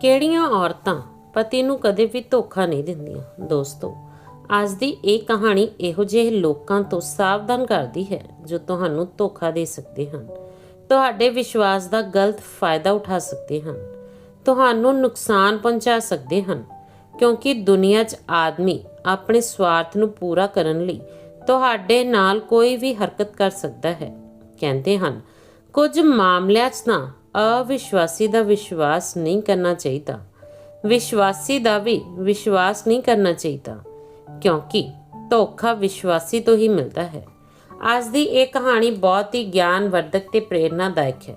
ਕਿਹੜੀਆਂ ਔਰਤਾਂ ਪਤੀ ਨੂੰ ਕਦੇ ਵੀ ਧੋਖਾ ਨਹੀਂ ਦਿੰਦੀਆਂ? ਦੋਸਤੋ, ਅੱਜ ਦੀ ਇਹ ਕਹਾਣੀ ਇਹੋ ਜਿਹੇ ਲੋਕਾਂ ਤੋਂ ਸਾਵਧਾਨ ਕਰਦੀ ਹੈ ਜੋ ਤੁਹਾਨੂੰ ਧੋਖਾ ਦੇ ਸਕਦੇ ਹਨ। ਤੁਹਾਡੇ ਵਿਸ਼ਵਾਸ ਦਾ ਗਲਤ ਫਾਇਦਾ ਉਠਾ ਸਕਦੇ ਹਨ। ਤੁਹਾਨੂੰ ਨੁਕਸਾਨ ਪਹੁੰਚਾ ਸਕਦੇ ਹਨ, ਕਿਉਂਕਿ ਦੁਨੀਆ 'ਚ ਆਦਮੀ ਆਪਣੇ ਸਵਾਰਥ ਨੂੰ ਪੂਰਾ ਕਰਨ ਲਈ ਤੁਹਾਡੇ ਨਾਲ ਕੋਈ ਵੀ ਹਰਕਤ ਕਰ ਸਕਦਾ ਹੈ। ਕਹਿੰਦੇ ਹਨ, ਕੁਝ ਮਾਮਲਿਆਂ 'ਚ ਤਾਂ ਅਵਿਸ਼ਵਾਸੀ ਦਾ ਵਿਸ਼ਵਾਸ ਨਹੀਂ ਕਰਨਾ ਚਾਹੀਦਾ। ਵਿਸ਼ਵਾਸੀ ਦਾ ਵੀ ਵਿਸ਼ਵਾਸ ਨਹੀਂ ਕਰਨਾ ਚਾਹੀਦਾ, ਕਿਉਂਕਿ ਧੋਖਾ ਵਿਸ਼ਵਾਸੀ ਤੋਂ ਹੀ ਮਿਲਦਾ ਹੈ। ਅੱਜ ਦੀ ਇਹ ਕਹਾਣੀ ਬਹੁਤ ਹੀ ਗਿਆਨਵਰਧਕ ਤੇ ਪ੍ਰੇਰਨਾਦਾਇਕ ਹੈ।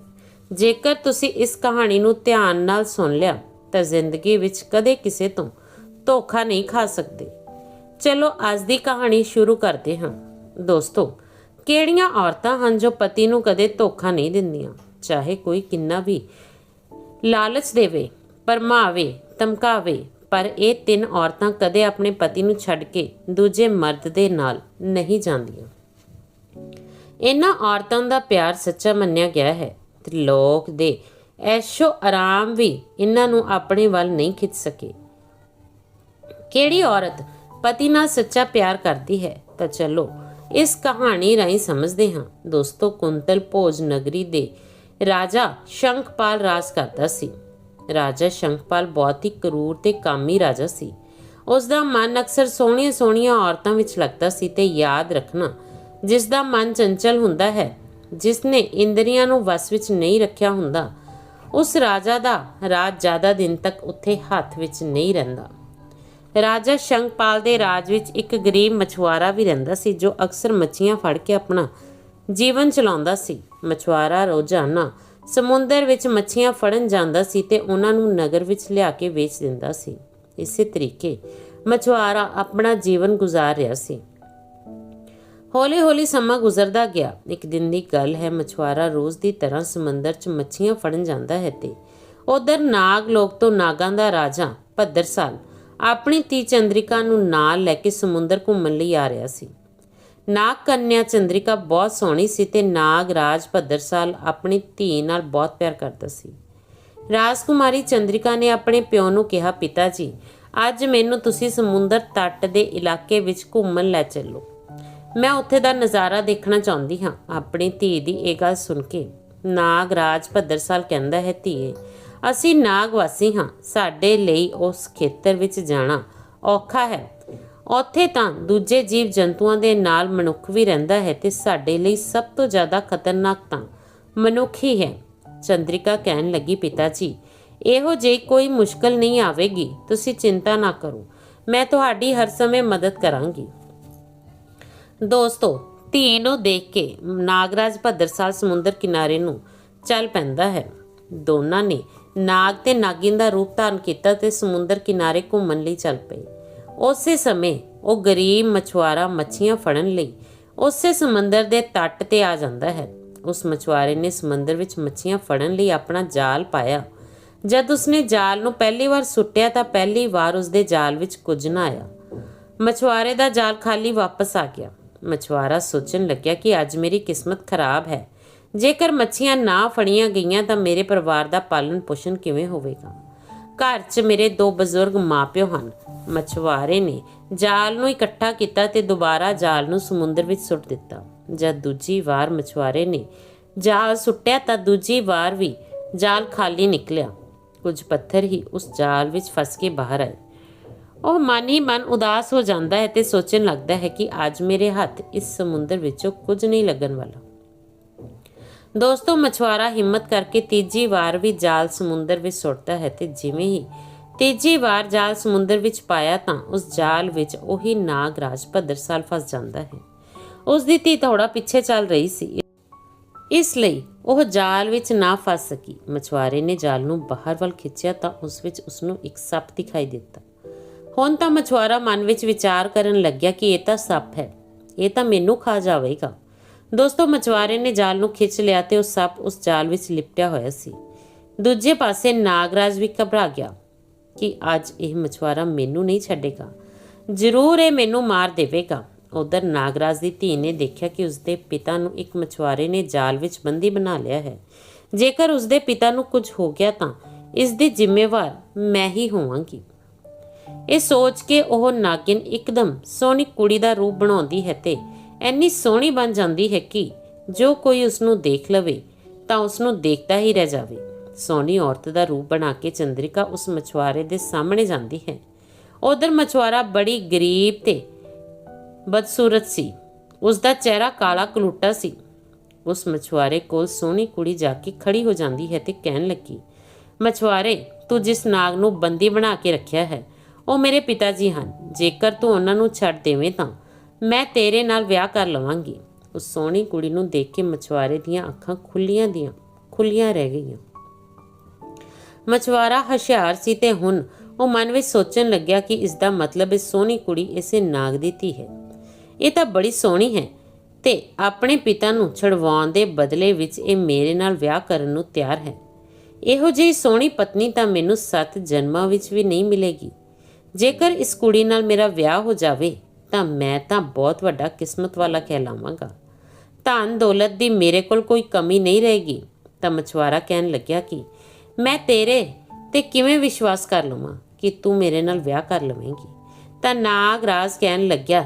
ਜੇਕਰ ਤੁਸੀਂ ਇਸ ਕਹਾਣੀ ਨੂੰ ਧਿਆਨ ਨਾਲ ਸੁਣ ਲਿਆ, ਤਾਂ ਜ਼ਿੰਦਗੀ ਵਿੱਚ ਕਦੇ ਕਿਸੇ ਤੋਂ ਧੋਖਾ ਨਹੀਂ ਖਾ ਸਕਦੇ। ਚਲੋ, ਅੱਜ ਦੀ ਕਹਾਣੀ ਸ਼ੁਰੂ ਕਰਦੇ ਹਾਂ। ਦੋਸਤੋ, ਕਿਹੜੀਆਂ ਔਰਤਾਂ ਹਨ ਜੋ ਪਤੀ ਨੂੰ ਕਦੇ ਧੋਖਾ ਨਹੀਂ ਦਿੰਦੀਆਂ? ਚਾਹੇ ਕੋਈ ਕਿੰਨਾ ਵੀ। ਲਾਲਚ ਦੇਵੇ ਪਰਮਾਵੇ ਧਮਕਾਵੇ, ਪਰ ਇਹ ਤਿੰਨ ਔਰਤਾਂ ਕਦੇ ਆਪਣੇ ਪਤੀ ਨੂੰ ਛੱਡ ਕੇ ਦੂਜੇ ਮਰਦ ਦੇ ਨਾਲ ਨਹੀਂ ਜਾਂਦੀਆਂ। ਇਹਨਾਂ ਔਰਤਾਂ ਦਾ ਪਿਆਰ ਸੱਚਾ ਮੰਨਿਆ ਗਿਆ ਹੈ ਤੇ ਲੋਕ ਦੇ ਐਸ਼ੋ ਆਰਾਮ ਵੀ ਇਹਨਾਂ ਨੂੰ ਆਪਣੇ ਵੱਲ ਨਹੀਂ ਖਿੱਚ ਸਕੇ। ਕਿਹੜੀ ਔਰਤ ਪਤੀ ਨਾਲ ਸੱਚਾ ਪਿਆਰ ਕਰਦੀ ਹੈ? ਤਾਂ ਚਲੋ, ਇਸ ਕਹਾਣੀ ਰਾਹੀਂ ਸਮਝਦੇ ਹਾਂ। ਦੋਸਤੋ, ਕੁੰਤਲ ਭੋਜ ਨਗਰੀ ਦੇ ਰਾਜਾ ਸ਼ੰਖਪਾਲ ਰਾਜ ਕਰਦਾ ਸੀ। ਰਾਜਾ ਸ਼ੰਖਪਾਲ ਬਹੁਤ ਹੀ ਕਰੂਰ ਤੇ ਕਾਮੀ ਰਾਜਾ ਸੀ। ਉਸ ਦਾ ਮਨ ਅਕਸਰ ਸੋਹਣੀਆਂ ਸੋਹਣੀਆਂ ਔਰਤਾਂ ਵਿੱਚ ਲੱਗਦਾ ਸੀ ਤੇ ਯਾਦ ਰੱਖਣਾ ਜਿਸ ਦਾ ਮਨ ਚੰਚਲ ਹੁੰਦਾ ਹੈ ਜਿਸ ਨੇ ਇੰਦਰੀਆਂ ਨੂੰ ਵਸ ਵਿੱਚ ਨਹੀਂ ਰੱਖਿਆ ਹੁੰਦਾ, ਉਸ ਰਾਜਾ ਦਾ ਰਾਜ ਜ਼ਿਆਦਾ ਦਿਨ ਤੱਕ ਉੱਥੇ ਹੱਥ ਵਿੱਚ ਨਹੀਂ ਰਹਿੰਦਾ। ਰਾਜਾ ਸ਼ੰਖਪਾਲ ਦੇ ਰਾਜ ਵਿੱਚ ਇੱਕ ਗਰੀਬ ਮਛੁਆਰਾ ਵੀ ਰਹਿੰਦਾ ਸੀ ਜੋ ਅਕਸਰ ਮੱਛੀਆਂ ਫੜ ਕੇ ਆਪਣਾ ਜੀਵਨ ਚਲਾਉਂਦਾ ਸੀ। ਮਛੁਆਰਾ ਰੋਜ਼ਾਨਾ ਸਮੁੰਦਰ ਵਿੱਚ ਮੱਛੀਆਂ ਫੜਨ ਜਾਂਦਾ ਸੀ ਤੇ ਉਹਨਾਂ ਨੂੰ ਨਗਰ ਵਿੱਚ ਲਿਆ ਕੇ ਵੇਚ ਦਿੰਦਾ ਸੀ। ਇਸੇ ਤਰੀਕੇ ਮਛੁਆਰਾ ਆਪਣਾ ਜੀਵਨ ਗੁਜ਼ਾਰ ਰਿਹਾ ਸੀ। ਹੌਲੀ-ਹੌਲੀ ਸਮਾਂ ਗੁਜ਼ਰਦਾ ਗਿਆ। ਇੱਕ ਦਿਨ ਦੀ ਗੱਲ ਹੈ, ਮਛੁਆਰਾ ਰੋਜ਼ ਦੀ ਤਰ੍ਹਾਂ ਸਮੁੰਦਰ 'ਚ ਮੱਛੀਆਂ ਫੜਨ ਜਾਂਦਾ ਹੈ ਤੇ ਉਧਰ ਨਾਗ ਲੋਕ ਤੋਂ ਨਾਗਾਂ ਦਾ ਰਾਜਾ ਭੱਦਰਸਾਲ ਆਪਣੀ ਤੀ ਚੰਦਰਿਕਾ ਨੂੰ ਨਾਲ ਲੈ ਕੇ ਸਮੁੰਦਰ ਘੁੰਮਣ ਲਈ ਆ ਰਿਹਾ ਸੀ। ਨਾਗ ਕੰਨਿਆ ਚੰਦਰਿਕਾ ਬਹੁਤ ਸੋਹਣੀ ਸੀ ਤੇ ਨਾਗ ਰਾਜ ਭੱਦਰਸਾਲ ਆਪਣੀ ਧੀ ਨਾਲ ਬਹੁਤ ਪਿਆਰ ਕਰਦਾ ਸੀ। ਰਾਜਕੁਮਾਰੀ ਚੰਦਰਿਕਾ ਨੇ ਆਪਣੇ ਪਿਓ ਨੂੰ ਕਿਹਾ ਪਿਤਾ ਜੀ ਅੱਜ ਮੈਨੂੰ ਤੁਸੀਂ ਸਮੁੰਦਰ ਤੱਟ ਦੇ ਇਲਾਕੇ ਵਿੱਚ ਘੁੰਮਣ ਲੈ ਚੱਲੋ। ਮੈਂ ਉੱਥੇ ਦਾ ਨਜ਼ਾਰਾ ਦੇਖਣਾ ਚਾਹੁੰਦੀ ਹਾਂ। ਆਪਣੀ ਧੀ ਦੀ ਇਹ ਗੱਲ ਸੁਣ ਕੇ ਨਾਗ ਰਾਜ ਭੱਦਰਸਾਲ ਕਹਿੰਦਾ ਹੈ, ਧੀਏ, ਅਸੀਂ ਨਾਗ ਵਾਸੀ ਹਾਂ। ਸਾਡੇ ਲਈ ਉਸ ਖੇਤਰ ਵਿੱਚ ਜਾਣਾ ਔਖਾ ਹੈ। ਉੱਥੇ ਤਾਂ ਦੂਜੇ ਜੀਵ ਜੰਤੂਆਂ ਦੇ ਨਾਲ ਮਨੁੱਖ ਵੀ ਰਹਿੰਦਾ ਹੈ ਤੇ ਸਾਡੇ ਲਈ ਸਭ ਤੋਂ ਜ਼ਿਆਦਾ ਖਤਰਨਾਕ ਤਾਂ ਮਨੁੱਖ ਹੀ ਹੈ, ਚੰਦਰਿਕਾ ਕਹਿਣ ਲੱਗੀ ਪਿਤਾ ਜੀ ਇਹੋ ਜਿਹੀ ਕੋਈ ਮੁਸ਼ਕਲ ਨਹੀਂ ਆਵੇਗੀ, ਤੁਸੀਂ ਚਿੰਤਾ ਨਾ ਕਰੋ, ਮੈਂ ਤੁਹਾਡੀ ਹਰ ਸਮੇਂ ਮਦਦ ਕਰਾਂਗੀ। ਦੋਸਤੋ ਧੀ ਨੂੰ ਦੇਖ ਕੇ ਨਾਗਰਾਜ ਭੱਦਰਸਾਲ ਸਮੁੰਦਰ ਕਿਨਾਰੇ ਨੂੰ ਚੱਲ ਪੈਂਦਾ ਹੈ। ਦੋਨਾਂ ਨੇ ਨਾਗ ਤੇ ਨਾਗਿਨ ਦਾ ਰੂਪ ਧਾਰਨ ਕੀਤਾ ਤੇ ਸਮੁੰਦਰ ਕਿਨਾਰੇ ਘੁੰਮਣ ਲਈ ਚੱਲ ਪਏ। ਉਸੇ ਸਮੇਂ ਉਹ ਗਰੀਬ ਮਛੁਆਰਾ ਮੱਛੀਆਂ ਫੜਨ ਲਈ ਉਸੇ ਸਮੁੰਦਰ ਦੇ ਤੱਟ ਤੇ ਆ ਜਾਂਦਾ ਹੈ। ਉਸ ਮਛੁਆਰੇ ਨੇ ਸਮੁੰਦਰ ਵਿੱਚ ਮੱਛੀਆਂ ਫੜਨ ਲਈ ਆਪਣਾ ਜਾਲ ਪਾਇਆ। ਜਦ ਉਸਨੇ ਜਾਲ ਨੂੰ ਪਹਿਲੀ ਵਾਰ ਸੁੱਟਿਆ ਤਾਂ ਪਹਿਲੀ ਵਾਰ ਉਸਦੇ ਜਾਲ ਵਿੱਚ ਕੁਝ ਨਾ ਆਇਆ। ਮਛੁਆਰੇ ਦਾ ਜਾਲ ਖਾਲੀ ਵਾਪਸ ਆ ਗਿਆ। ਮਛੁਆਰਾ ਸੋਚਣ ਲੱਗਿਆ ਕਿ ਅੱਜ ਮੇਰੀ ਕਿਸਮਤ ਖਰਾਬ ਹੈ। ਜੇਕਰ ਮੱਛੀਆਂ ਨਾ ਫੜੀਆਂ ਗਈਆਂ ਤਾਂ ਮੇਰੇ ਪਰਿਵਾਰ ਦਾ ਪਾਲਣ ਪੋਸ਼ਣ ਕਿਵੇਂ ਹੋਵੇਗਾ? ਘਰ 'ਚ ਮੇਰੇ ਦੋ ਬਜ਼ੁਰਗ ਮਾਪਿਓ ਹਨ। ਮਛੁਆਰੇ ਨੇ ਜਾਲ ਨੂੰ ਇਕੱਠਾ ਕੀਤਾ ਤੇ ਦੁਬਾਰਾ ਜਾਲ ਨੂੰ ਸਮੁੰਦਰ ਵਿੱਚ ਸੁੱਟ ਦਿੱਤਾ। ਜਦ ਦੂਜੀ ਵਾਰ ਮਛੁਆਰੇ ਨੇ ਜਾਲ ਸੁੱਟਿਆ ਤਾਂ ਦੂਜੀ ਵਾਰ ਵੀ ਜਾਲ ਖਾਲੀ ਨਿਕਲਿਆ। ਕੁਝ ਪੱਥਰ ਹੀ ਉਸ ਜਾਲ ਵਿੱਚ ਫਸ ਕੇ ਬਾਹਰ ਆਏ। ਉਹ ਮਨ ਹੀ ਮਨ ਉਦਾਸ ਹੋ ਜਾਂਦਾ ਹੈ ਤੇ ਸੋਚਣ ਲੱਗਦਾ ਹੈ ਕਿ ਅੱਜ ਮੇਰੇ ਹੱਥ ਇਸ ਸਮੁੰਦਰ ਵਿੱਚੋਂ ਕੁਝ ਨਹੀਂ ਲੱਗਣ ਵਾਲਾ। ਦੋਸਤੋ ਮਛੁਆਰਾ ਹਿੰਮਤ ਕਰਕੇ ਤੀਜੀ ਵਾਰ ਵੀ ਜਾਲ ਸਮੁੰਦਰ ਵਿੱਚ ਸੁੱਟਦਾ ਹੈ ਤੇ ਜਿਵੇਂ ਹੀ ਤੀਜੀ ਵਾਰ ਜਾਲ ਸਮੁੰਦਰ ਵਿੱਚ ਪਾਇਆ ਤਾਂ ਉਸ ਜਾਲ ਵਿੱਚ ਉਹੀ ਨਾਗ ਨਾਗਰਾਜ ਭੱਦਰਸਾਲ ਫਸ ਜਾਂਦਾ ਹੈ। ਉਸ ਦੀ ਧੀ ਥੋੜਾ ਪਿੱਛੇ ਚੱਲ ਰਹੀ ਸੀ। ਇਸ ਲਈ ਉਹ ਜਾਲ ਵਿੱਚ ਨਾ ਫਸ ਸਕੀ। ਮਛੁਆਰੇ ਨੇ ਜਾਲ ਨੂੰ ਬਾਹਰ ਵੱਲ ਖਿੱਚਿਆ ਤਾਂ ਉਸ ਵਿੱਚ ਉਸ ਨੂੰ ਇੱਕ ਸੱਪ ਦਿਖਾਈ ਦਿੱਤਾ। ਹੁਣ ਤਾਂ ਮਛੁਆਰਾ ਮਨ ਵਿੱਚ ਵਿਚਾਰ ਕਰਨ ਲੱਗਿਆ ਕਿ ਇਹ ਤਾਂ ਸੱਪ ਹੈ। ਇਹ ਤਾਂ ਮੈਨੂੰ ਖਾ ਜਾਵੇਗਾ। ਦੋਸਤੋ, ਮਛੁਆਰੇ ਨੇ ਜਾਲ ਨੂੰ ਖਿੱਚ ਲਿਆ ਤੇ ਉਹ ਸੱਪ ਉਸ ਜਾਲ ਵਿੱਚ ਲਿਪਟਿਆ ਹੋਇਆ ਸੀ। ਦੂਜੇ ਪਾਸੇ ਨਾਗਰਾਜ ਵੀ ਘਬਰਾ ਗਿਆ। ਕਿ ਅੱਜ ਇਹ ਮਛੁਆਰਾ ਮੈਨੂੰ ਨਹੀਂ ਛੱਡੇਗਾ। ਜ਼ਰੂਰ ਇਹ ਮੈਨੂੰ ਮਾਰ ਦੇਵੇਗਾ। ਉਧਰ ਨਾਗਰਾਜ ਦੀ ਧੀ ਨੇ ਦੇਖਿਆ ਕਿ ਉਸਦੇ ਪਿਤਾ ਨੂੰ ਇੱਕ ਮਛੁਆਰੇ ਨੇ ਜਾਲ ਵਿੱਚ ਬੰਦੀ ਬਣਾ ਲਿਆ ਹੈ। ਜੇਕਰ ਉਸਦੇ ਪਿਤਾ ਨੂੰ ਕੁਝ ਹੋ ਗਿਆ ਤਾਂ ਇਸ ਦੀ ਜ਼ਿੰਮੇਵਾਰ ਮੈਂ ਹੀ ਹੋਵਾਂਗੀ। ਇਹ ਸੋਚ ਕੇ ਉਹ ਨਾਗਿਨ ਇੱਕਦਮ ਸੋਹਣੀ ਕੁੜੀ ਦਾ ਰੂਪ ਬਣਾਉਂਦੀ ਹੈ ਤੇ ਐਨੀ ਸੋਹਣੀ ਬਣ ਜਾਂਦੀ ਹੈ ਕਿ ਜੋ ਕੋਈ ਉਸ ਨੂੰ ਦੇਖ ਲਵੇ ਤਾਂ ਉਸ ਨੂੰ ਦੇਖਦਾ ਹੀ ਰਹਿ ਜਾਵੇ। ਸੋਹਣੀ ਔਰਤ ਦਾ ਰੂਪ ਬਣਾ ਕੇ ਚੰਦਰਿਕਾ ਉਸ ਮਛੁਆਰੇ ਦੇ ਸਾਹਮਣੇ ਜਾਂਦੀ ਹੈ। ਉਧਰ ਮਛੁਆਰਾ ਬੜੀ ਗਰੀਬ ਤੇ ਬਦਸੂਰਤ ਸੀ। ਉਸ ਦਾ ਚਿਹਰਾ ਕਾਲਾ ਕਲੂਟਾ ਸੀ। ਉਸ ਮਛੁਆਰੇ ਕੋਲ ਸੋਹਣੀ ਕੁੜੀ ਜਾ ਕੇ ਖੜੀ ਹੋ ਜਾਂਦੀ ਹੈ ਤੇ ਕਹਿਣ ਲੱਗੀ, ਮਛੁਆਰੇ, ਤੂੰ ਜਿਸ ਨਾਗ ਨੂੰ ਬੰਦੀ ਬਣਾ ਕੇ ਰੱਖਿਆ ਹੈ, ਉਹ ਮੇਰੇ ਪਿਤਾ ਜੀ ਹਨ। ਜੇਕਰ ਤੂੰ ਉਹਨਾਂ ਨੂੰ ਛੱਡ ਦੇਵੇਂ ਤਾਂ ਮੈਂ ਤੇਰੇ ਨਾਲ ਵਿਆਹ ਕਰ ਲਵਾਂਗੀ। ਉਸ ਸੋਹਣੀ ਕੁੜੀ ਨੂੰ ਦੇਖ ਕੇ ਮਛੁਆਰੇ ਦੀਆਂ ਅੱਖਾਂ ਖੁੱਲੀਆਂ ਦੀਆਂ, ਖੁੱਲੀਆਂ ਰਹਿ ਗਈਆਂ। ਮਛੁਆਰਾ ਹੁਸ਼ਿਆਰ ਸੀ ਤੇ ਹੁਣ ਉਹ ਮਨ ਵਿੱਚ ਸੋਚਣ ਲੱਗਿਆ ਕਿ ਇਸ ਦਾ ਮਤਲਬ ਇਹ ਸੋਹਣੀ ਕੁੜੀ ਇਸੇ ਨਾਗ ਦੀ ਧੀ ਹੈ। ਇਹ ਤਾਂ ਬੜੀ ਸੋਹਣੀ ਹੈ ਤੇ ਆਪਣੇ ਪਿਤਾ ਨੂੰ ਛਡਵਾਉਣ ਦੇ ਬਦਲੇ ਵਿੱਚ ਇਹ ਮੇਰੇ ਨਾਲ ਵਿਆਹ ਕਰਨ ਨੂੰ ਤਿਆਰ ਹੈ। ਇਹੋ ਜਿਹੀ ਸੋਹਣੀ ਪਤਨੀ ਤਾਂ ਮੈਨੂੰ ਸੱਤ ਜਨਮਾਂ ਵਿੱਚ ਵੀ ਨਹੀਂ ਮਿਲੇਗੀ। ਜੇਕਰ ਇਸ ਕੁੜੀ ਨਾਲ ਮੇਰਾ ਵਿਆਹ ਹੋ ਜਾਵੇ, ਤਾਂ ਮੈਂ ਤਾਂ ਬਹੁਤ ਵੱਡਾ ਕਿਸਮਤ ਵਾਲਾ ਕਹਿਲਾਵਾਂਗਾ। ਧਨ ਦੌਲਤ ਦੀ ਮੇਰੇ ਕੋਲ ਕੋਈ ਕਮੀ ਨਹੀਂ ਰਹੇਗੀ। ਤਾਂ ਮਛਵਾਰਾ ਕਹਿਣ ਲੱਗਿਆ ਕਿ ਮੈਂ ਤੇਰੇ ਤੇ ਕਿਵੇਂ ਵਿਸ਼ਵਾਸ ਕਰ ਲਵਾਂ ਕਿ ਤੂੰ ਮੇਰੇ ਨਾਲ ਵਿਆਹ ਕਰ ਲਵੇਂਗੀ? ਤਾਂ ਨਾਗਰਾਜ ਕਹਿਣ ਲੱਗਿਆ,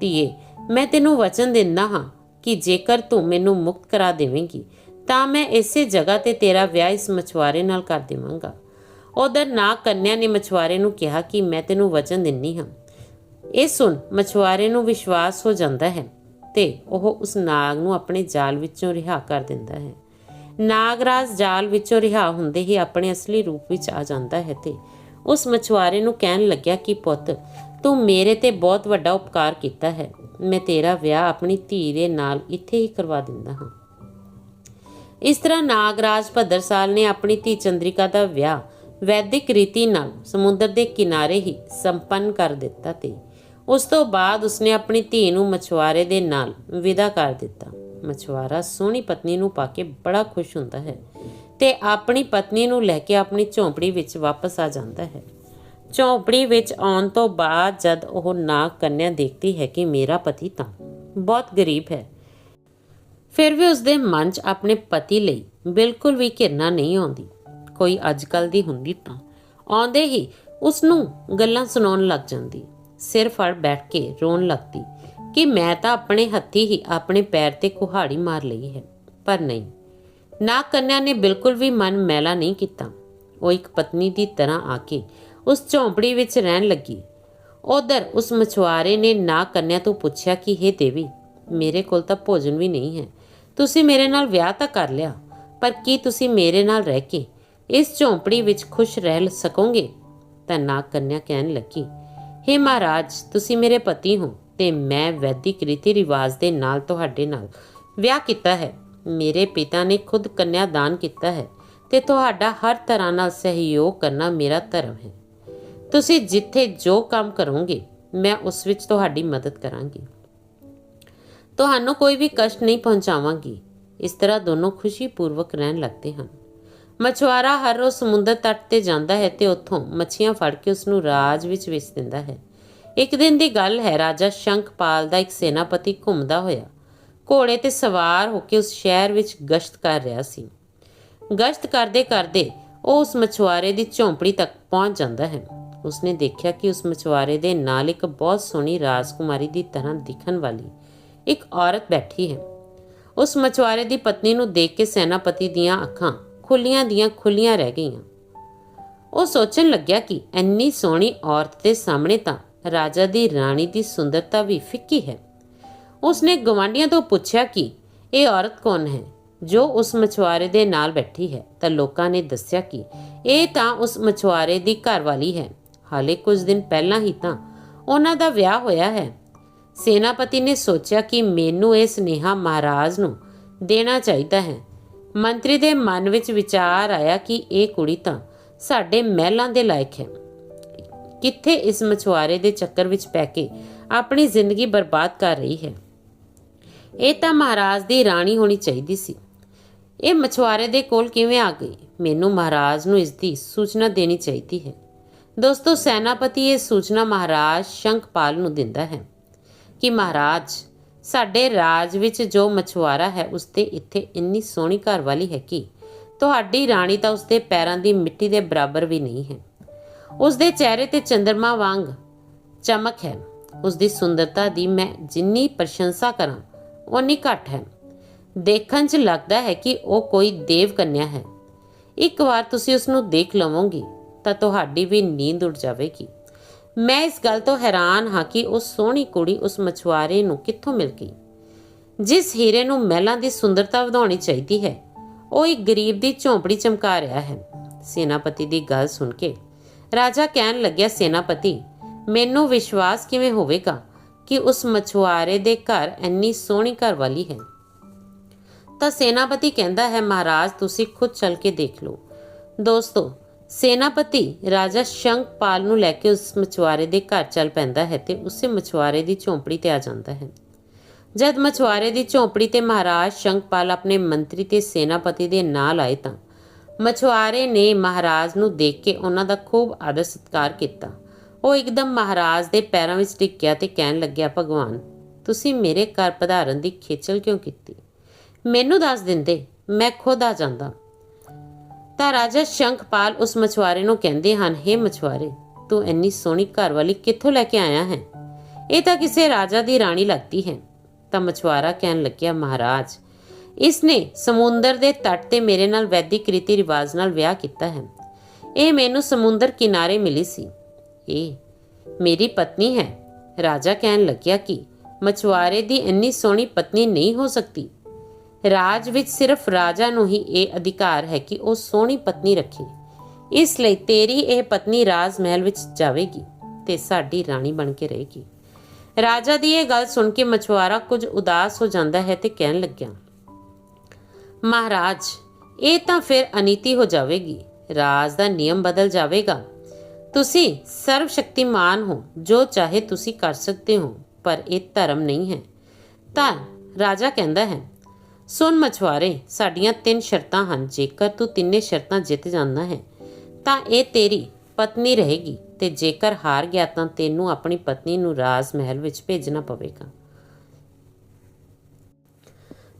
ਧੀਏ, ਮੈਂ ਤੈਨੂੰ ਵਚਨ ਦਿੰਦਾ ਹਾਂ ਕਿ ਜੇਕਰ ਤੂੰ ਮੈਨੂੰ ਮੁਕਤ ਕਰਾ ਦੇਵੇਂਗੀ, ਤਾਂ ਮੈਂ ਇਸੇ ਜਗ੍ਹਾ ਤੇ ਤੇਰਾ ਵਿਆਹ ਇਸ ਮਛਵਾਰੇ ਨਾਲ ਕਰ ਦੇਵਾਂਗਾ। ਉਧਰ ਨਾਗ ਕੰਨਿਆ ਨੇ ਮਛਵਾਰੇ ਨੂੰ ਕਿਹਾ ਕਿ ਮੈਂ ਤੈਨੂੰ ਵਚਨ ਦਿੰਨੀ ਹਾਂ। ਇਹ ਸੁਣ ਮਛਵਾਰੇ ਨੂੰ ਵਿਸ਼ਵਾਸ ਹੋ ਜਾਂਦਾ ਹੈ ਤੇ ਉਹ ਉਸ ਨਾਗ ਨੂੰ ਆਪਣੇ ਜਾਲ ਵਿੱਚੋਂ ਰਿਹਾ ਕਰ ਦਿੰਦਾ ਹੈ। ਨਾਗਰਾਜ ਜਾਲ ਵਿੱਚੋਂ ਰਿਹਾ ਹੁੰਦੇ ਹੀ ਆਪਣੇ ਅਸਲੀ ਰੂਪ ਵਿੱਚ ਆ ਜਾਂਦਾ ਹੈ ਤੇ ਉਸ ਮਛੁਆਰੇ ਨੂੰ ਕਹਿਣ ਲੱਗਿਆ ਕਿ ਪੁੱਤ, ਤੂੰ ਮੇਰੇ ਤੇ ਬਹੁਤ ਵੱਡਾ ਉਪਕਾਰ ਕੀਤਾ ਹੈ। ਮੈਂ ਤੇਰਾ ਵਿਆਹ ਆਪਣੀ ਧੀ ਦੇ ਨਾਲ ਇੱਥੇ ਹੀ ਕਰਵਾ ਦਿੰਦਾ ਹਾਂ। ਇਸ ਤਰ੍ਹਾਂ ਨਾਗਰਾਜ ਭੱਦਰਸਾਲ ਨੇ ਆਪਣੀ ਧੀ ਚੰਦਰਿਕਾ ਦਾ ਵਿਆਹ ਵੈਦਿਕ ਰੀਤੀ ਨਾਲ ਸਮੁੰਦਰ ਦੇ ਕਿਨਾਰੇ ਹੀ ਸੰਪੰਨ ਕਰ ਦਿੱਤਾ ਤੇ ਉਸ ਤੋਂ ਬਾਅਦ ਉਸਨੇ ਆਪਣੀ ਧੀ ਨੂੰ ਮਛੁਆਰੇ ਦੇ ਨਾਲ ਵਿਦਾ ਕਰ ਦਿੱਤਾ। ਮਛੁਆਰਾ ਸੋਹਣੀ ਪਤਨੀ ਨੂੰ ਪਾ ਕੇ ਬੜਾ ਖੁਸ਼ ਹੁੰਦਾ ਹੈ ਤੇ ਆਪਣੀ ਪਤਨੀ ਨੂੰ ਲੈ ਕੇ ਆਪਣੀ ਝੌਂਪੜੀ ਵਿੱਚ ਵਾਪਸ ਆ ਜਾਂਦਾ ਹੈ। ਝੌਂਪੜੀ ਵਿੱਚ ਆਉਣ ਤੋਂ ਬਾਅਦ ਜਦ ਉਹ ਨਾਗ ਕੰਨਿਆ ਦੇਖਦੀ ਹੈ ਕਿ ਮੇਰਾ ਪਤੀ ਤਾਂ ਬਹੁਤ ਗਰੀਬ ਹੈ, ਫਿਰ ਵੀ ਉਸਦੇ ਮਨ 'ਚ ਆਪਣੇ ਪਤੀ ਲਈ ਬਿਲਕੁਲ ਵੀ ਘਿਰਨਾ ਨਹੀਂ ਆਉਂਦੀ। ਕੋਈ ਅੱਜਕੱਲ ਦੀ ਹੁੰਦੀ ਤਾਂ ਆਉਂਦੇ ਹੀ ਉਸ ਨੂੰ ਗੱਲਾਂ ਸੁਣਾਉਣ ਲੱਗ ਜਾਂਦੀ, ਸਿਰ ਫੜ ਬੈਠ ਕੇ ਰੋਣ ਲੱਗਦੀ। ਕਿ ਮੈਂ ਤਾਂ ਆਪਣੇ ਹੱਥੀ ਹੀ ਆਪਣੇ ਪੈਰ ਤੇ ਕੁਹਾੜੀ ਮਾਰ ਲਈ ਹੈ, ਪਰ ਨਹੀਂ। ਨਾ ਕੰਨਿਆ ਨੇ ਬਿਲਕੁਲ ਵੀ ਮਨ ਮੈਲਾ ਨਹੀਂ ਕੀਤਾ। ਉਹ ਇੱਕ ਪਤਨੀ ਦੀ ਤਰ੍ਹਾਂ ਆ ਕੇ ਉਸ ਝੌਂਪੜੀ ਵਿੱਚ ਰਹਿਣ ਲੱਗੀ। ਉਧਰ ਉਸ ਮਛੁਆਰੇ ਨੇ ਨਾ ਕੰਨਿਆ ਤੋਂ ਪੁੱਛਿਆ ਕਿ हे ਦੇਵੀ, ਮੇਰੇ ਕੋਲ ਤਾਂ ਭੋਜਨ ਵੀ ਨਹੀਂ ਹੈ। ਤੁਸੀਂ ਮੇਰੇ ਨਾਲ ਵਿਆਹ ਤਾਂ ਕਰ ਲਿਆ, ਪਰ ਕੀ ਤੁਸੀਂ ਮੇਰੇ ਨਾਲ ਰਹਿ ਕੇ ਇਸ ਝੌਂਪੜੀ ਵਿੱਚ ਖੁਸ਼ ਰਹਿ ਸਕੋਗੇ? ਤਾਂ ਨਾਗ ਕੰਨਿਆ ਕਹਿਣ ਲੱਗੀ हे ਮਹਾਰਾਜ, ਤੁਸੀਂ ਮੇਰੇ ਪਤੀ ਹੋ। ਤੇ ਮੈਂ ਵੈਦਿਕ ਰੀਤੀ ਰਿਵਾਜ ਦੇ ਨਾਲ ਤੁਹਾਡੇ ਨਾਲ ਵਿਆਹ ਕੀਤਾ ਹੈ। ਮੇਰੇ ਪਿਤਾ ਨੇ ਖੁਦ ਕੰਨਿਆ ਦਾਨ ਕੀਤਾ ਹੈ ਤੇ ਤੁਹਾਡਾ ਹਰ ਤਰ੍ਹਾਂ ਨਾਲ ਸਹਿਯੋਗ ਕਰਨਾ ਮੇਰਾ ਧਰਮ ਹੈ। ਤੁਸੀਂ ਜਿੱਥੇ ਜੋ ਕੰਮ ਕਰੋਗੇ, ਮੈਂ ਉਸ ਵਿੱਚ ਤੁਹਾਡੀ ਮਦਦ ਕਰਾਂਗੀ। ਤੁਹਾਨੂੰ ਕੋਈ ਵੀ ਕਸ਼ਟ ਨਹੀਂ ਪਹੁੰਚਾਵਾਂਗੀ। ਇਸ ਤਰ੍ਹਾਂ ਦੋਨੋਂ ਖੁਸ਼ੀ-ਪੂਰਵਕ ਰਹਿਣ ਲੱਗਦੇ ਹਨ। ਮਛੁਆਰਾ ਹਰ ਰੋਜ਼ ਸਮੁੰਦਰ ਤੱਟ ਤੇ ਜਾਂਦਾ ਹੈ ਤੇ ਉੱਥੋਂ ਮੱਛੀਆਂ ਫੜ ਕੇ ਉਸ ਨੂੰ ਰਾਜ ਵਿੱਚ ਵੇਚ ਦਿੰਦਾ ਹੈ। ਇੱਕ ਦਿਨ ਦੀ ਗੱਲ ਹੈ, ਰਾਜਾ ਸ਼ੰਖਪਾਲ ਦਾ ਇੱਕ ਸੈਨਾਪਤੀ ਘੁੰਮਦਾ ਹੋਇਆ। ਘੋੜੇ ਤੇ ਸਵਾਰ ਹੋ ਕੇ ਉਸ ਸ਼ਹਿਰ ਵਿੱਚ ਗਸ਼ਤ ਕਰ ਰਿਹਾ ਸੀ। ਗਸ਼ਤ ਕਰਦੇ ਕਰਦੇ ਉਹ ਉਸ ਮਛੁਆਰੇ ਦੀ ਝੌਂਪੜੀ ਤੱਕ ਪਹੁੰਚ ਜਾਂਦਾ ਹੈ। ਉਸਨੇ ਦੇਖਿਆ ਕਿ ਉਸ ਮਛੁਆਰੇ ਦੇ ਨਾਲ ਇੱਕ ਬਹੁਤ ਸੋਹਣੀ ਰਾਜਕੁਮਾਰੀ ਦੀ ਤਰ੍ਹਾਂ ਦਿਖਣ ਵਾਲੀ ਇੱਕ ਔਰਤ ਬੈਠੀ ਹੈ। ਉਸ ਮਛੁਆਰੇ ਦੀ ਪਤਨੀ ਨੂੰ ਦੇਖ ਕੇ ਸੈਨਾਪਤੀ ਦੀਆਂ ਅੱਖਾਂ ਖੁੱਲੀਆਂ ਦੀਆਂ ਖੁੱਲੀਆਂ ਰਹਿ ਗਈਆਂ। ਉਹ ਸੋਚਣ ਲੱਗਿਆ ਕਿ ਇੰਨੀ ਸੋਹਣੀ ਔਰਤ ਦੇ ਸਾਹਮਣੇ ਤਾਂ ਰਾਜਾ ਦੀ ਰਾਣੀ ਦੀ ਸੁੰਦਰਤਾ ਵੀ ਫਿੱਕੀ ਹੈ। ਉਸਨੇ ਗਵਾਂਡੀਆਂ ਤੋਂ ਪੁੱਛਿਆ ਕਿ ਇਹ ਔਰਤ ਕੌਣ ਹੈ? ਜੋ ਉਸ ਮਛੁਆਰੇ ਦੇ ਨਾਲ ਬੈਠੀ ਹੈ, ਤਾਂ ਲੋਕਾਂ ਨੇ ਦੱਸਿਆ ਕਿ ਇਹ ਤਾਂ ਉਸ ਮਛੁਆਰੇ ਦੀ ਘਰਵਾਲੀ ਹੈ। ਹਾਲੇ ਕੁਝ ਦਿਨ ਪਹਿਲਾਂ ਹੀ ਤਾਂ ਉਹਨਾਂ ਦਾ ਵਿਆਹ ਹੋਇਆ ਹੈ। ਸੈਨਾਪਤੀ ਨੇ ਸੋਚਿਆ ਕਿ ਮੈਨੂੰ ਇਹ ਸੁਨੇਹਾ ਮਹਾਰਾਜ ਨੂੰ ਦੇਣਾ ਚਾਹੀਦਾ ਹੈ। ਮੰਤਰੀ ਦੇ ਮਨ ਵਿੱਚ ਵਿਚਾਰ ਆਇਆ ਕਿ ਇਹ ਕੁੜੀ ਤਾਂ ਸਾਡੇ ਮਹਿਲਾਂ ਦੇ ਲਾਇਕ ਹੈ। ਕਿੱਥੇ ਇਸ ਮਛੁਆਰੇ ਦੇ ਚੱਕਰ ਵਿੱਚ ਪੈ ਕੇ ਆਪਣੀ ਜ਼ਿੰਦਗੀ ਬਰਬਾਦ ਕਰ ਰਹੀ ਹੈ? ਇਹ ਤਾਂ ਮਹਾਰਾਜ ਦੀ ਰਾਣੀ ਹੋਣੀ ਚਾਹੀਦੀ ਸੀ। ਇਹ ਮਛੁਆਰੇ ਦੇ ਕੋਲ ਕਿਵੇਂ ਆ ਗਈ? ਮੈਨੂੰ ਮਹਾਰਾਜ ਨੂੰ ਇਸ ਦੀ ਸੂਚਨਾ ਦੇਣੀ ਚਾਹੀਦੀ ਹੈ। ਦੋਸਤੋ, ਸੈਨਾਪਤੀ ਇਹ ਸੂਚਨਾ ਮਹਾਰਾਜ ਸ਼ੰਖਪਾਲ ਨੂੰ ਦਿੰਦਾ ਹੈ ਕਿ ਮਹਾਰਾਜ, ਸਾਡੇ ਰਾਜ ਵਿੱਚ ਜੋ ਮਛੁਆਰਾ ਹੈ, ਉਸ ਇੱਥੇ ਇੰਨੀ ਸੋਹਣੀ ਘਰਵਾਲੀ ਹੈ ਕਿ? ਤੁਹਾਡੀ ਰਾਣੀ ਤਾਂ ਉਸਦੇ ਪੈਰਾਂ ਦੀ ਮਿੱਟੀ ਦੇ ਬਰਾਬਰ ਵੀ ਨਹੀਂ ਹੈ। ਉਸਦੇ ਚਿਹਰੇ ਤੇ ਚੰਦਰਮਾ ਵਾਂਗ ਚਮਕ ਹੈ। ਉਸਦੀ ਸੁੰਦਰਤਾ ਦੀ ਮੈਂ ਜਿੰਨੀ ਪ੍ਰਸ਼ੰਸਾ ਕਰਾਂ, ਓਨੀ ਘੱਟ ਹੈ। ਦੇਖਣ 'ਚ ਲੱਗਦਾ ਹੈ ਕਿ ਉਹ ਕੋਈ ਦੇਵ ਕੰਨਿਆ ਹੈ। ਇੱਕ ਵਾਰ ਤੁਸੀਂ ਉਸ ਨੂੰ ਦੇਖ ਲਵੋਗੇ, ਤਾਂ ਤੁਹਾਡੀ ਵੀ ਨੀਂਦ ਉੱਡ ਜਾਵੇਗੀ। ਮੈਂ ਇਸ ਗੱਲ ਤੋਂ ਹੈਰਾਨ ਹਾਂ ਕਿ ਉਹ ਸੋਹਣੀ ਕੁੜੀ ਉਸ ਮਛੁਆਰੇ ਨੂੰ ਕਿੱਥੋਂ ਮਿਲ ਗਈ। ਜਿਸ ਹੀਰੇ ਨੂੰ ਮਹਿਲਾਂ ਦੀ ਸੁੰਦਰਤਾ ਵਧਾਉਣੀ ਚਾਹੀਦੀ ਹੈ, ਉਹ ਇੱਕ ਗਰੀਬ ਦੀ ਝੌਂਪੜੀ ਚਮਕਾ ਰਿਹਾ ਹੈ। ਸੈਨਾਪਤੀ ਦੀ ਗੱਲ ਸੁਣ ਕੇ ਰਾਜਾ ਕਹਿਣ ਲੱਗਿਆ, ਸੈਨਾਪਤੀ, ਮੈਨੂੰ ਵਿਸ਼ਵਾਸ ਕਿਵੇਂ ਹੋਵੇਗਾ ਕਿ ਉਸ ਮਛੁਆਰੇ ਦੇ ਘਰ ਇੰਨੀ ਸੋਹਣੀ ਘਰਵਾਲੀ ਹੈ? ਤਾਂ ਸੈਨਾਪਤੀ ਕਹਿੰਦਾ ਹੈ, ਮਹਾਰਾਜ, ਤੁਸੀਂ ਖੁਦ ਚੱਲ ਕੇ ਦੇਖ ਲਓ। ਦੋਸਤੋ, ਸੈਨਾਪਤੀ ਰਾਜਾ ਸ਼ੰਕਪਾਲ ਨੂੰ ਲੈ ਕੇ ਉਸ ਮਛੁਆਰੇ ਦੇ ਘਰ ਚੱਲ ਪੈਂਦਾ ਹੈ ਤੇ ਉਸੇ ਮਛੁਆਰੇ ਦੀ ਝੌਂਪੜੀ ਤੇ ਆ ਜਾਂਦਾ ਹੈ। ਜਦ ਮਛੁਆਰੇ ਦੀ ਝੌਂਪੜੀ ਤੇ ਮਹਾਰਾਜ ਸ਼ੰਕਪਾਲ ਆਪਣੇ ਮੰਤਰੀ ਤੇ ਸੈਨਾਪਤੀ ਦੇ ਨਾਲ ਆਏ ਤਾਂ ਮਛੁਆਰੇ ਨੇ ਮਹਾਰਾਜ ਨੂੰ ਦੇਖ ਕੇ ਉਹਨਾਂ ਦਾ ਖੂਬ ਆਦਰ ਸਤਿਕਾਰ ਕੀਤਾ। ਉਹ ਇੱਕਦਮ ਮਹਾਰਾਜ ਦੇ ਪੈਰਾਂ ਵਿੱਚ ਟਿਕਿਆ ਤੇ ਕਹਿਣ ਲੱਗਿਆ, ਭਗਵਾਨ, ਤੁਸੀਂ ਮੇਰੇ ਘਰ ਪਧਾਰਨ ਦੀ ਖੇਚਲ ਕਿਉਂ ਕੀਤੀ? ਮੈਨੂੰ ਦੱਸ ਦਿੰਦੇ, ਮੈਂ ਖੁਦ ਆ ਜਾਂਦਾ। ਤਾਂ ਰਾਜਾ ਸ਼ੰਖਪਾਲ ਉਸ ਮਛੁਆਰੇ ਨੂੰ ਕਹਿੰਦੇ ਹਨ हे ਮਛੁਆਰੇ, ਤੂੰ ਇੰਨੀ ਸੋਹਣੀ ਘਰ ਵਾਲੀ ਕਿੱਥੋਂ ਲੈ ਕੇ ਆਇਆ ਹੈ? ਇਹ ਤਾਂ ਕਿਸੇ ਰਾਜਾ ਦੀ ਰਾਣੀ ਲੱਗਦੀ ਹੈ। ਤਾਂ ਮਛੁਆਰਾ ਕਹਿਣ ਲੱਗਿਆ, ਮਹਾਰਾਜ ਇਸ ਨੇ ਸਮੁੰਦਰ ਦੇ ਤੱਟ ਤੇ ਮੇਰੇ ਨਾਲ ਵੈਦਿਕ ਰੀਤੀ ਰਿਵਾਜ ਨਾਲ ਵਿਆਹ ਕੀਤਾ ਹੈ। ਇਹ ਮੈਨੂੰ ਸਮੁੰਦਰ ਕਿਨਾਰੇ ਮਿਲੀ ਸੀ। ਇਹ ਮੇਰੀ ਪਤਨੀ ਹੈ। ਰਾਜਾ ਕਹਿਣ ਲੱਗਿਆ ਕਿ ਮਛੁਆਰੇ ਦੀ ਇੰਨੀ ਸੋਹਣੀ ਪਤਨੀ ਨਹੀਂ ਹੋ ਸਕਦੀ। ਰਾਜ ਵਿੱਚ ਸਿਰਫ ਰਾਜਾ ਨੂੰ ਹੀ ਇਹ ਅਧਿਕਾਰ ਹੈ ਕਿ ਉਹ ਸੋਹਣੀ ਪਤਨੀ ਰੱਖੇ। ਇਸ ਲਈ ਤੇਰੀ ਇਹ ਪਤਨੀ ਰਾਜ ਮਹਿਲ ਵਿੱਚ ਜਾਵੇਗੀ ਤੇ ਸਾਡੀ ਰਾਣੀ ਬਣ ਕੇ ਰਹੇਗੀ। ਰਾਜਾ ਦੀ ਇਹ ਗੱਲ ਸੁਣ ਕੇ ਮਛੁਆਰਾ ਕੁਝ ਉਦਾਸ ਹੋ ਜਾਂਦਾ ਹੈ ਤੇ ਕਹਿਣ ਲੱਗਿਆ ਮਹਾਰਾਜ, ਇਹ ਤਾਂ ਫਿਰ ਅਨੀਤੀ ਹੋ ਜਾਵੇਗੀ। ਰਾਜ ਦਾ ਨਿਯਮ ਬਦਲ ਜਾਵੇਗਾ। ਤੁਸੀਂ ਸਰਵ ਸ਼ਕਤੀਮਾਨ ਹੋ, ਜੋ ਚਾਹੇ ਤੁਸੀਂ ਕਰ ਸਕਦੇ ਹੋ, ਪਰ ਇਹ ਧਰਮ ਨਹੀਂ ਹੈ। ਤਾਂ ਰਾਜਾ ਕਹਿੰਦਾ ਹੈ, ਸੁਣ ਮਛਵਾਰੇ ਸਾਡੀਆਂ ਤਿੰਨ ਸ਼ਰਤਾਂ ਹਨ। ਜੇਕਰ ਤੂੰ ਤਿੰਨੇ ਸ਼ਰਤਾਂ ਜਿੱਤ ਜਾਂਦਾ ਹੈ, ਤਾਂ ਇਹ ਤੇਰੀ ਪਤਨੀ ਰਹੇਗੀ ਤੇ ਜੇਕਰ ਹਾਰ ਗਿਆ ਤਾਂ ਤੈਨੂੰ ਆਪਣੀ ਪਤਨੀ ਨੂੰ ਰਾਜ ਮਹਿਲ ਵਿੱਚ ਭੇਜਣਾ ਪਵੇਗਾ।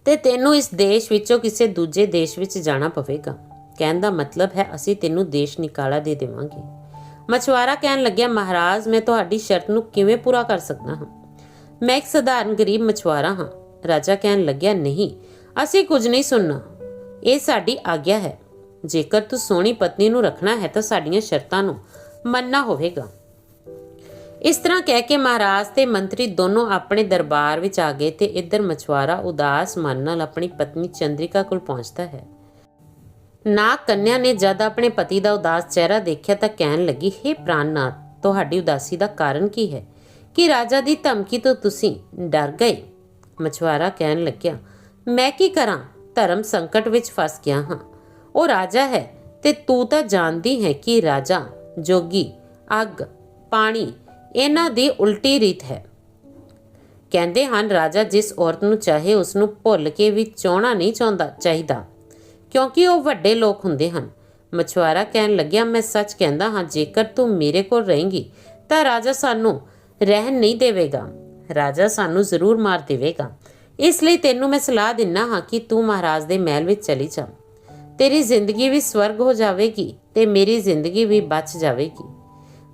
ਤੇ ਤੈਨੂੰ ਇਸ ਦੇਸ਼ ਵਿੱਚੋਂ ਕਿਸੇ ਦੂਜੇ ਦੇਸ਼ ਵਿੱਚ ਜਾਣਾ ਪਵੇਗਾ। ਕਹਿਣ ਦਾ ਮਤਲਬ ਹੈ, ਅਸੀਂ ਤੈਨੂੰ ਦੇਸ਼ ਨਿਕਾਲਾ ਦੇ ਦੇਵਾਂਗੇ। ਮਛਵਾਰਾ ਕਹਿਣ ਲੱਗਿਆ, ਮਹਾਰਾਜ, ਮੈਂ ਤੁਹਾਡੀ ਸ਼ਰਤ ਨੂੰ ਕਿਵੇਂ ਪੂਰਾ ਕਰ ਸਕਦਾ ਹਾਂ? ਮੈਂ ਇੱਕ ਸਧਾਰਨ ਗਰੀਬ ਮਛਵਾਰਾ ਹਾਂ। ਰਾਜਾ ਕਹਿਣ ਲੱਗਿਆ, ਨਹੀਂ, ਅਸੀਂ ਕੁਝ ਨਹੀਂ ਸੁਣਨਾ। ਇਹ ਸਾਡੀ ਆਗਿਆ ਹੈ। ਜੇਕਰ ਤੂੰ ਸੋਹਣੀ ਪਤਨੀ ਨੂੰ ਰੱਖਣਾ ਹੈ, ਤਾਂ ਸਾਡੀਆਂ ਸ਼ਰਤਾਂ ਨੂੰ ਮੰਨਣਾ ਹੋਵੇਗਾ। ਇਸ ਤਰ੍ਹਾਂ ਕਹਿ ਕੇ ਮਹਾਰਾਜ ਤੇ ਮੰਤਰੀ ਦੋਨੋਂ ਆਪਣੇ ਦਰਬਾਰ ਵਿੱਚ ਆ ਗਏ ਤੇ ਇੱਧਰ ਮਛਵਾਰਾ ਉਦਾਸ ਮਨ ਨਾਲ ਆਪਣੀ ਪਤਨੀ ਚੰਦਰਿਕਾ ਕੋਲ ਪਹੁੰਚਦਾ ਹੈ। ਨਾਗ ਕੰਨਿਆ ਨੇ ਜਦ ਆਪਣੇ ਪਤੀ ਦਾ ਉਦਾਸ ਚਿਹਰਾ ਦੇਖਿਆ ਤਾਂ ਕਹਿਣ ਲੱਗੀ हे ਪ੍ਰਾਨਨਾਥ ਤੁਹਾਡੀ ਉਦਾਸੀ ਦਾ ਕਾਰਨ ਕੀ ਹੈ? ਕਿ ਰਾਜਾ ਦੀ ਧਮਕੀ ਤੋਂ ਤੁਸੀਂ ਡਰ ਗਏ? ਮਛਵਾਰਾ ਕਹਿਣ ਲੱਗਿਆ, ਮੈਂ ਕੀ ਕਰਾਂ? ਧਰਮ ਸੰਕਟ ਵਿੱਚ ਫਸ ਗਿਆ ਹਾਂ। ਉਹ ਰਾਜਾ ਹੈ ਤੇ ਤੂੰ ਤਾਂ ਜਾਣਦੀ ਹੈ ਕਿ ਰਾਜਾ, ਜੋਗੀ, ਅੱਗ, ਪਾਣੀ ਇਹਨਾਂ ਦੀ ਉਲਟੀ ਰੀਤ ਹੈ। ਕਹਿੰਦੇ ਹਨ, ਰਾਜਾ, ਜਿਸ ਔਰਤ ਨੂੰ ਚਾਹੇ ਉਸ ਨੂੰ ਭੁੱਲ ਕੇ ਵੀ ਚਾਹਣਾ ਨਹੀਂ ਚਾਹੁੰਦਾ, ਚਾਹੀਦਾ, ਕਿਉਂਕਿ ਉਹ ਵੱਡੇ ਲੋਕ ਹੁੰਦੇ ਹਨ। ਮਛਵਾਰਾ ਕਹਿਣ ਲੱਗਿਆ, ਮੈਂ ਸੱਚ ਕਹਿੰਦਾ ਹਾਂ, ਜੇਕਰ ਤੂੰ ਮੇਰੇ ਕੋਲ ਰਹੇਂਗੀ, ਤਾਂ ਰਾਜਾ ਸਾਨੂੰ ਰਹਿਣ ਨਹੀਂ ਦੇਵੇਗਾ। ਰਾਜਾ ਸਾਨੂੰ ਜ਼ਰੂਰ ਮਾਰ ਦੇਵੇਗਾ। ਇਸ ਲਈ ਤੈਨੂੰ ਮੈਂ ਸਲਾਹ ਦਿੰਨਾ ਹਾਂ ਕਿ ਤੂੰ ਮਹਾਰਾਜ ਦੇ ਮਹਿਲ ਵਿੱਚ ਚਲੀ ਜਾ। ਤੇਰੀ ਜ਼ਿੰਦਗੀ ਵੀ ਸਵਰਗ ਹੋ ਜਾਵੇਗੀ ਤੇ ਮੇਰੀ ਜ਼ਿੰਦਗੀ ਵੀ ਬਚ ਜਾਵੇਗੀ।